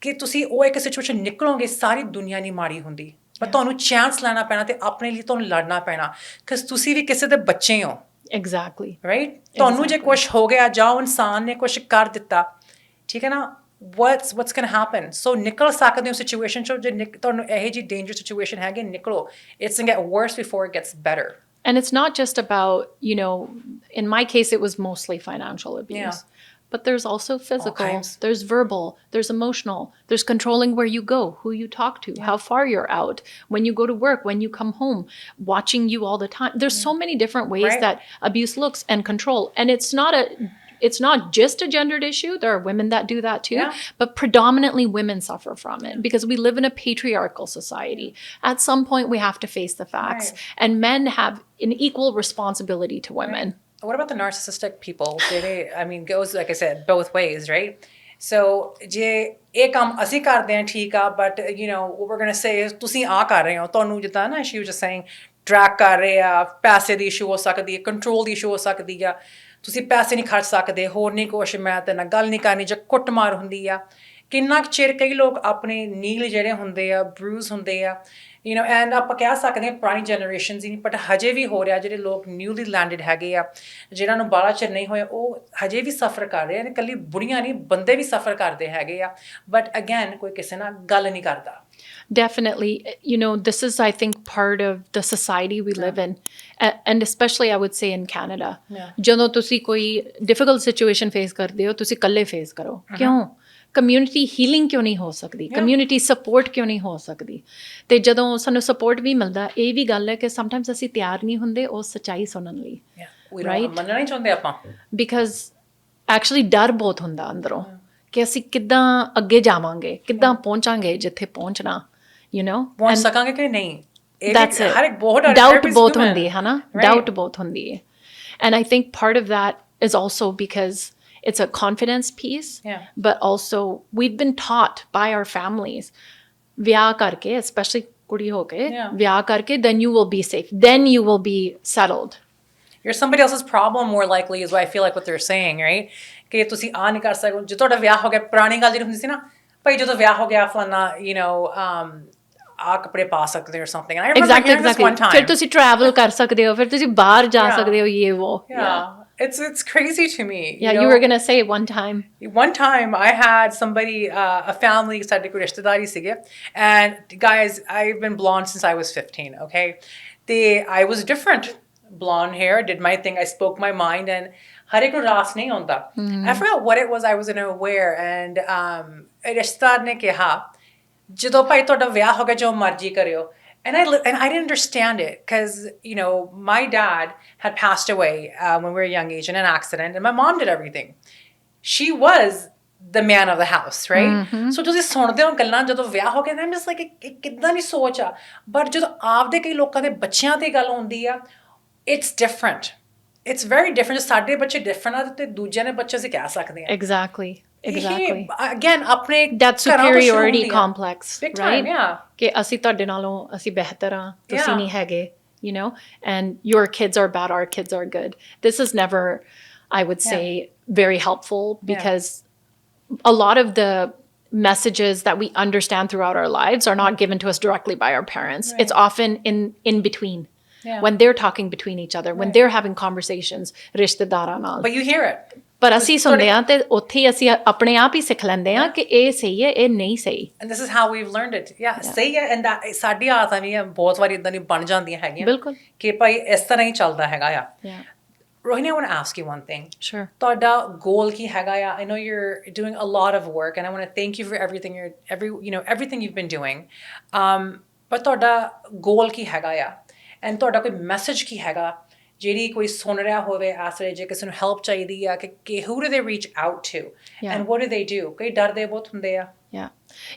ਕਿ ਤੁਸੀਂ ਉਹ ਇੱਕ ਸਿਚੁਏਸ਼ਨ ਨਿਕਲੋਗੇ ਸਾਰੀ ਦੁਨੀਆ ਨਹੀਂ ਮਾੜੀ ਹੁੰਦੀ। ਪਰ ਤੁਹਾਨੂੰ ਚਾਂਸ ਲੈਣਾ ਪੈਣਾ ਤੇ ਆਪਣੇ ਲਈ ਤੁਹਾਨੂੰ ਲੜਨਾ ਪੈਣਾ ਕਿ ਤੁਸੀਂ ਵੀ ਕਿਸੇ ਦੇ ਬੱਚੇ ਹੋ। ਐਗਜ਼ੈਕਟਲੀ ਰਾਈਟ ਤੁਹਾਨੂੰ ਜੇ ਕੁਝ ਹੋ ਗਿਆ ਜਾਂ ਇਨਸਾਨ ਨੇ ਕੁਝ ਕਰ ਦਿੱਤਾ ਠੀਕ ਹੈ ਨਾ? What's what's going to happen? So ਨਿਕਲ ਸਕਦੇ ਹੋ ਸਿਚੁਏਸ਼ਨ ਚੋਂ ਜੇ ਤੁਹਾਨੂੰ ਇਹ ਜੀ ਡੇਂਜਰ ਸਿਚੁਏਸ਼ਨ ਹੈਗੀ ਨਿਕਲੋ। It's going to get worse before it gets better. And it's not just about, you know, in my case, it was mostly financial abuse. Yeah. But there's also physical, there's verbal, there's emotional, there's controlling where you go, who you talk to, how far you're out, when you go to work, when you come home, watching you all the time. There's so many different ways Right. that abuse looks and control. And it's not a it's not just a gendered issue. There are women that do that too, Yeah. but predominantly women suffer from it because we live in a patriarchal society. At some point, we have to face the facts, Right. and men have an equal responsibility to women. What about the narcissistic people? They, I mean, goes like I said, both ways, right? So ਜੇ ਇਹ ਕੰਮ ਅਸੀਂ ਕਰਦੇ ਹਾਂ ਠੀਕ ਆ but you know what we're going to say is ਤੁਸੀਂ ਆ ਕਰ ਰਹੇ ਹੋ ਤੁਹਾਨੂੰ ਜਿੱਦਾਂ ਨਾ she was just saying drag ਕਰ ਰਹੇ ਆ ਪੈਸੇ ਦੀ ਇਸ਼ੂ ਹੋ ਸਕਦੀ ਹੈ ਕੰਟਰੋਲ ਦੀ ਇਸ਼ੂ ਹੋ ਸਕਦੀ ਆ ਤੁਸੀਂ ਪੈਸੇ ਨਹੀਂ ਖਰਚ ਸਕਦੇ, ਹੋਰ ਨਹੀਂ ਕੁਛ, ਮੈਂ ਤੇ ਨਾਲ ਗੱਲ ਨਹੀਂ ਕਰਨੀ, ਜਾਂ ਕੁੱਟਮਾਰ ਹੁੰਦੀ ਆ। ਕਿੰਨਾ ਕੁ ਚਿਰ ਕਈ ਲੋਕ ਆਪਣੇ ਨੀਲ ਜਿਹੜੇ ਹੁੰਦੇ ਆ ਬਰੂਜ਼ ਹੁੰਦੇ ਆ ਯੂ نو ਐਂਡ ਆਪਾਂ ਕਹਿ ਸਕਦੇ ਹਾਂ ਪੁਰਾਣੀ ਜਨਰੇਸ਼ਨਸ ਹੀ ਨਹੀਂ ਬਟ ਹਜੇ ਵੀ ਹੋ ਰਿਹਾ, ਜਿਹੜੇ ਲੋਕ ਨਿਊਲੀ ਲੈਂਡਡ ਹੈਗੇ ਆ, ਜਿਨ੍ਹਾਂ ਨੂੰ ਬਾਲਾ ਚਿਰ ਨਹੀਂ ਹੋਇਆ, ਉਹ ਹਜੇ ਵੀ ਸਫਰ ਕਰ ਰਹੇ ਆ ਨੇ ਕੱਲੀ ਬੁੜੀਆਂ ਨਹੀਂ, ਬੰਦੇ ਵੀ ਸਫਰ ਕਰਦੇ ਹੈਗੇ ਆ ਬਟ ਅਗੇਨ ਕੋਈ ਕਿਸੇ ਨਾਲ ਗੱਲ ਨਹੀਂ ਕਰਦਾ। Definitely, you know, this is, I think, part of the society we live in, A- and especially I would say in Canada. Yeah. ਜਦੋਂ ਤੁਸੀਂ ਕੋਈ ਡਿਫਿਕਲਟ ਸਿਚੁਏਸ਼ਨ ਫੇਸ ਕਰਦੇ ਹੋ ਤੁਸੀਂ ਇਕੱਲੇ ਫੇਸ ਕਰੋ ਕਿਉਂ ਕਮਿਊਨਿਟੀ ਹੀਲਿੰਗ ਕਿਉਂ ਨਹੀਂ ਹੋ ਸਕਦੀ ਕਮਿਊਨਿਟੀ ਸਪੋਰਟ ਕਿਉਂ ਨਹੀਂ ਹੋ ਸਕਦੀ ਤੇ ਜਦੋਂ ਸਾਨੂੰ ਸਪੋਰਟ ਵੀ ਮਿਲਦਾ ਇਹ ਵੀ ਗੱਲ ਹੈ ਕਿ ਸਮਟਾਈਮਸ ਅਸੀਂ ਤਿਆਰ ਨਹੀਂ ਹੁੰਦੇ ਉਹ ਸੱਚਾਈ ਸੁਣਨ ਲਈ ਵੀ ਮੰਨਣਾ ਨਹੀਂ ਚਾਹੁੰਦੇ ਆਪਾਂ ਬਿਕਾਜ਼ ਐਕਚੁਅਲੀ ਡਰ ਬਹੁਤ ਹੁੰਦਾ ਅੰਦਰੋਂ ਕਿ ਅਸੀਂ ਕਿੱਦਾਂ ਅੱਗੇ ਜਾਵਾਂਗੇ ਕਿੱਦਾਂ ਪਹੁੰਚਾਂਗੇ ਜਿੱਥੇ ਪਹੁੰਚਣਾ ਯੂ نو ਪਹੁੰਚ ਸਕਾਂਗੇ ਕਿ ਨਹੀਂ ਇਹ ਵੀ that's it ਹਰ ਇੱਕ ਬਹੁਤ doubt ਬਹੁਤ ਹੁੰਦੀ ਹੈ ਹਨਾ Right. doubt ਬਹੁਤ ਹੁੰਦੀ ਹੈ and i think part of that is also because it's a confidence piece Yeah. but also we've been taught by our families ਵਿਆਹ ਕਰਕੇ especially ਕੁੜੀ ਹੋ ਕੇ Yeah. ਵਿਆਹ ਕਰਕੇ then you will be safe then you will be settled you're somebody else's problem more likely is what I feel like what they're saying right ਕਿ ਤੁਸੀਂ ਆ ਨਹੀਂ ਕਰ ਸਕਦੇ ਜੇ ਤੁਹਾਡਾ ਵਿਆਹ ਹੋ ਗਿਆ ਪੁਰਾਣੀ ਗੱਲ ਜਿਹੜੀ ਹੁੰਦੀ ਸੀ ਨਾ ਭਾਈ ਜਦੋਂ ਵਿਆਹ ਹੋ ਗਿਆ ਫਲਾਨਾ you know um ਆ ਕੱਪੜੇ ਪਾ ਸਕਦੇ or something and I remember exactly hearing this one exactly ਫਿਰ time ਤੁਸੀਂ ਟਰੈਵਲ ਕਰ ਸਕਦੇ ਹੋ ਫਿਰ ਤੁਸੀਂ ਬਾਹਰ ਜਾ Yeah. ਸਕਦੇ ਹੋ ਇਹ ਉਹ yeah it's it's crazy to me yeah know? you were going to say one time One time I had somebody, uh, a family, ਸਾਡੇ ਕੋਈ ਰਿਸ਼ਤੇਦਾਰੀ ਸੀਗੇ and guys, I've been blonde since I was 15, okay? They, I was different. Blonde hair, did my thing, I spoke my mind and ਹਰ ਇੱਕ ਨੂੰ ਰਾਸ ਨਹੀਂ ਆਉਂਦਾ I forgot what it was I was unaware and um, ਰਿਸ਼ਤੇਦਾਰ ਨੇ ਕਿਹਾ ਜਦੋਂ ਭਾਈ ਤੁਹਾਡਾ ਵਿਆਹ ਹੋ ਗਿਆ ਜੋ ਮਰਜ਼ੀ ਕਰਿਓ and I li- and I didn't understand it because you know my dad had passed away uh, when we were a young age in an accident, and my mom did everything. She was the man of the house, right? So ਤੁਸੀਂ ਸੁਣਦੇ ਹੋ ਗੱਲਾਂ ਜਦੋਂ ਵਿਆਹ ਹੋ ਗਿਆ I'm just like ਇਹ- ਇਹ ਕਿੱਦਾਂ ਦੀ ਸੋਚ ਆ but ਜਦੋਂ ਆਪਦੇ ਕਈ ਲੋਕਾਂ ਦੇ ਬੱਚਿਆਂ ਤੇ ਗੱਲ ਹੁੰਦੀ ਆ it's different. It's very different. ਜੇ ਸਾਡੇ ਬੱਚੇ different ਆ ਤੇ ਦੂਜਿਆਂ ਦੇ ਬੱਚੇ ਅਸੀਂ ਕਹਿ ਸਕਦੇ ਆ exactly exactly ਇਹ, again ਆਪਣੇ that ਘਰਾਂ ਤੋਂ ਸ਼ੁਰੂ superiority ਹੁੰਦੀ ਆ। complex Big time, right yeah. ਕਿ ਅਸੀਂ ਤੁਹਾਡੇ ਨਾਲੋਂ ਅਸੀਂ ਬਿਹਤਰ ਹਾਂ ਤੁਸੀਂ Yeah. ਨਹੀਂ ਹੈਗੇ you know and your kids are bad our kids are good this is never i would say very helpful because a lot of the messages that we understand throughout our lives are not given to us directly by our parents it's often in in between Yeah. when they're talking between each other when they're having conversations ਰਿਸ਼ਤੇਦਾਰਾਂ ਨਾਲ But you hear it. ਪਰ ਅਸੀਂ ਸੁਣਦੇ ਹਾਂ ਤੇ ਉੱਥੇ ਹੀ ਅਸੀਂ ਆਪਣੇ ਆਪ ਹੀ ਸਿੱਖ ਲੈਂਦੇ ਹਾਂ ਕਿ ਇਹ ਸਹੀ ਹੈ ਇਹ ਨਹੀਂ ਸਹੀ And this is how we've learned it. Yeah, ਸਹੀ ਹੈ and that ਸਾਡੀ ਆਦਤਾਂ ਵੀ ਆ, ਬਹੁਤ ਵਾਰੀ ਇਦਾਂ ਦੀ ਬਣ ਜਾਂਦੀਆਂ ਹੈਗੀਆਂ ਬਿਲਕੁਲ। ਕਿ ਭਾਈ ਇਸ ਤਰ੍ਹਾਂ ਹੀ ਚੱਲਦਾ ਹੈਗਾ ਆ yeah Rohini, I want to ask you one thing. sure ਤੁਹਾਡਾ goal ਕੀ ਹੈਗਾ ਆ I know you're doing a lot of work and I want to thank you for everything you're every you know everything you've been doing. Um but ਤੁਹਾਡਾ goal ਕੀ ਹੈਗਾ ਆ and ਤੁਹਾਡਾ ਕੋਈ message ਕੀ ਹੈਗਾ ਜਿਹੜੀ ਕੋਈ ਸੁਣ ਰਿਹਾ ਹੋਵੇ ਇਸ ਵੇਲੇ ਜੇ ਕਿਸੇ ਨੂੰ help ਚਾਹੀਦੀ ਆ ਕਿ ਕਿ who do they reach out to Yeah. and what do they do ਕਈ ਡਰਦੇ ਬਹੁਤ ਹੁੰਦੇ ਆ Yeah.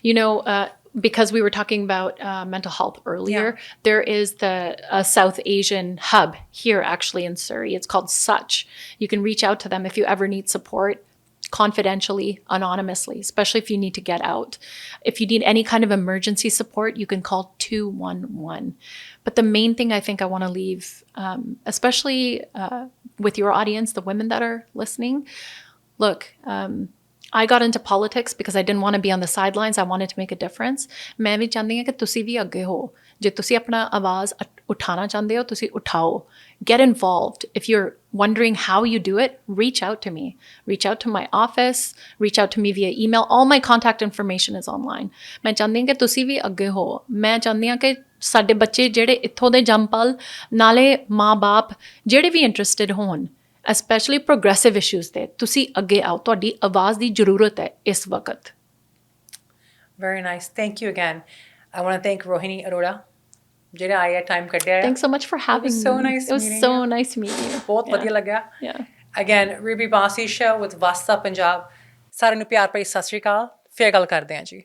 You know, uh, because we were talking about uh, mental health earlier, Yeah. there is the uh, South Asian hub here actually in Surrey. It's called Such. You can reach out to them if you ever need support confidentially, anonymously, especially if you need to get out. If you need any kind of emergency support, you can call 211. But the main thing I think I want to leave, um, especially uh, with your audience, the women that are listening, look, um, I got into politics because I didn't want to be on the sidelines. I wanted to make a difference. ਮੈਂ ਵੀ ਚਾਹੁੰਦੀ ਹਾਂ ਕਿ ਤੁਸੀਂ ਵੀ ਅੱਗੇ ਹੋ ਜੇ ਤੁਸੀਂ ਆਪਣਾ ਆਵਾਜ਼ ਅਟ- ਉਠਾਉਣਾ ਚਾਹੁੰਦੇ ਹੋ ਤੁਸੀਂ ਉਠਾਓ get involved if you're wondering how you do it reach out to me reach out to my office reach out to me via email all my contact information is online ਮੈਂ ਚਾਹੁੰਦੀ ਹਾਂ ਕਿ ਤੁਸੀਂ ਵੀ ਅੱਗੇ ਹੋ ਮੈਂ ਚਾਹੁੰਦੀ ਹਾਂ ਕਿ ਸਾਡੇ ਬੱਚੇ ਜਿਹੜੇ ਇੱਥੋਂ ਦੇ ਜੰਪਲ ਨਾਲੇ ਮਾਂ-ਬਾਪ ਜਿਹੜੇ ਵੀ ਇੰਟਰਸਟਿਡ ਹੋਣ ਸਪੈਸ਼ਲੀ ਪ੍ਰੋਗਰੈਸਿਵ ਇਸ਼ੂਜ਼ ਤੇ ਤੁਸੀਂ ਅੱਗੇ ਆਓ ਤੁਹਾਡੀ ਆਵਾਜ਼ ਦੀ ਜ਼ਰੂਰਤ ਹੈ ਇਸ ਵਕਤ Very nice. Thank you again. I want to thank Rohini Arora. ਜਿਹੜਾ ਆਇਆ ਟਾਈਮ ਕੱਢਿਆ much for having so me. nice It was meeting so you. nice meeting you. ਬਹੁਤ. ਵਧੀਆ ਲੱਗਿਆ Yeah. Again Ruby Bassi show with ਵਾਸਤਾ ਪੰਜਾਬ ਸਾਰਿਆਂ ਨੂੰ ਪਿਆਰ ਭਰੀ ਸਤਿ ਸ਼੍ਰੀ ਅਕਾਲ ਫੇਰ ਗੱਲ ਕਰਦੇ ਹਾਂ ਜੀ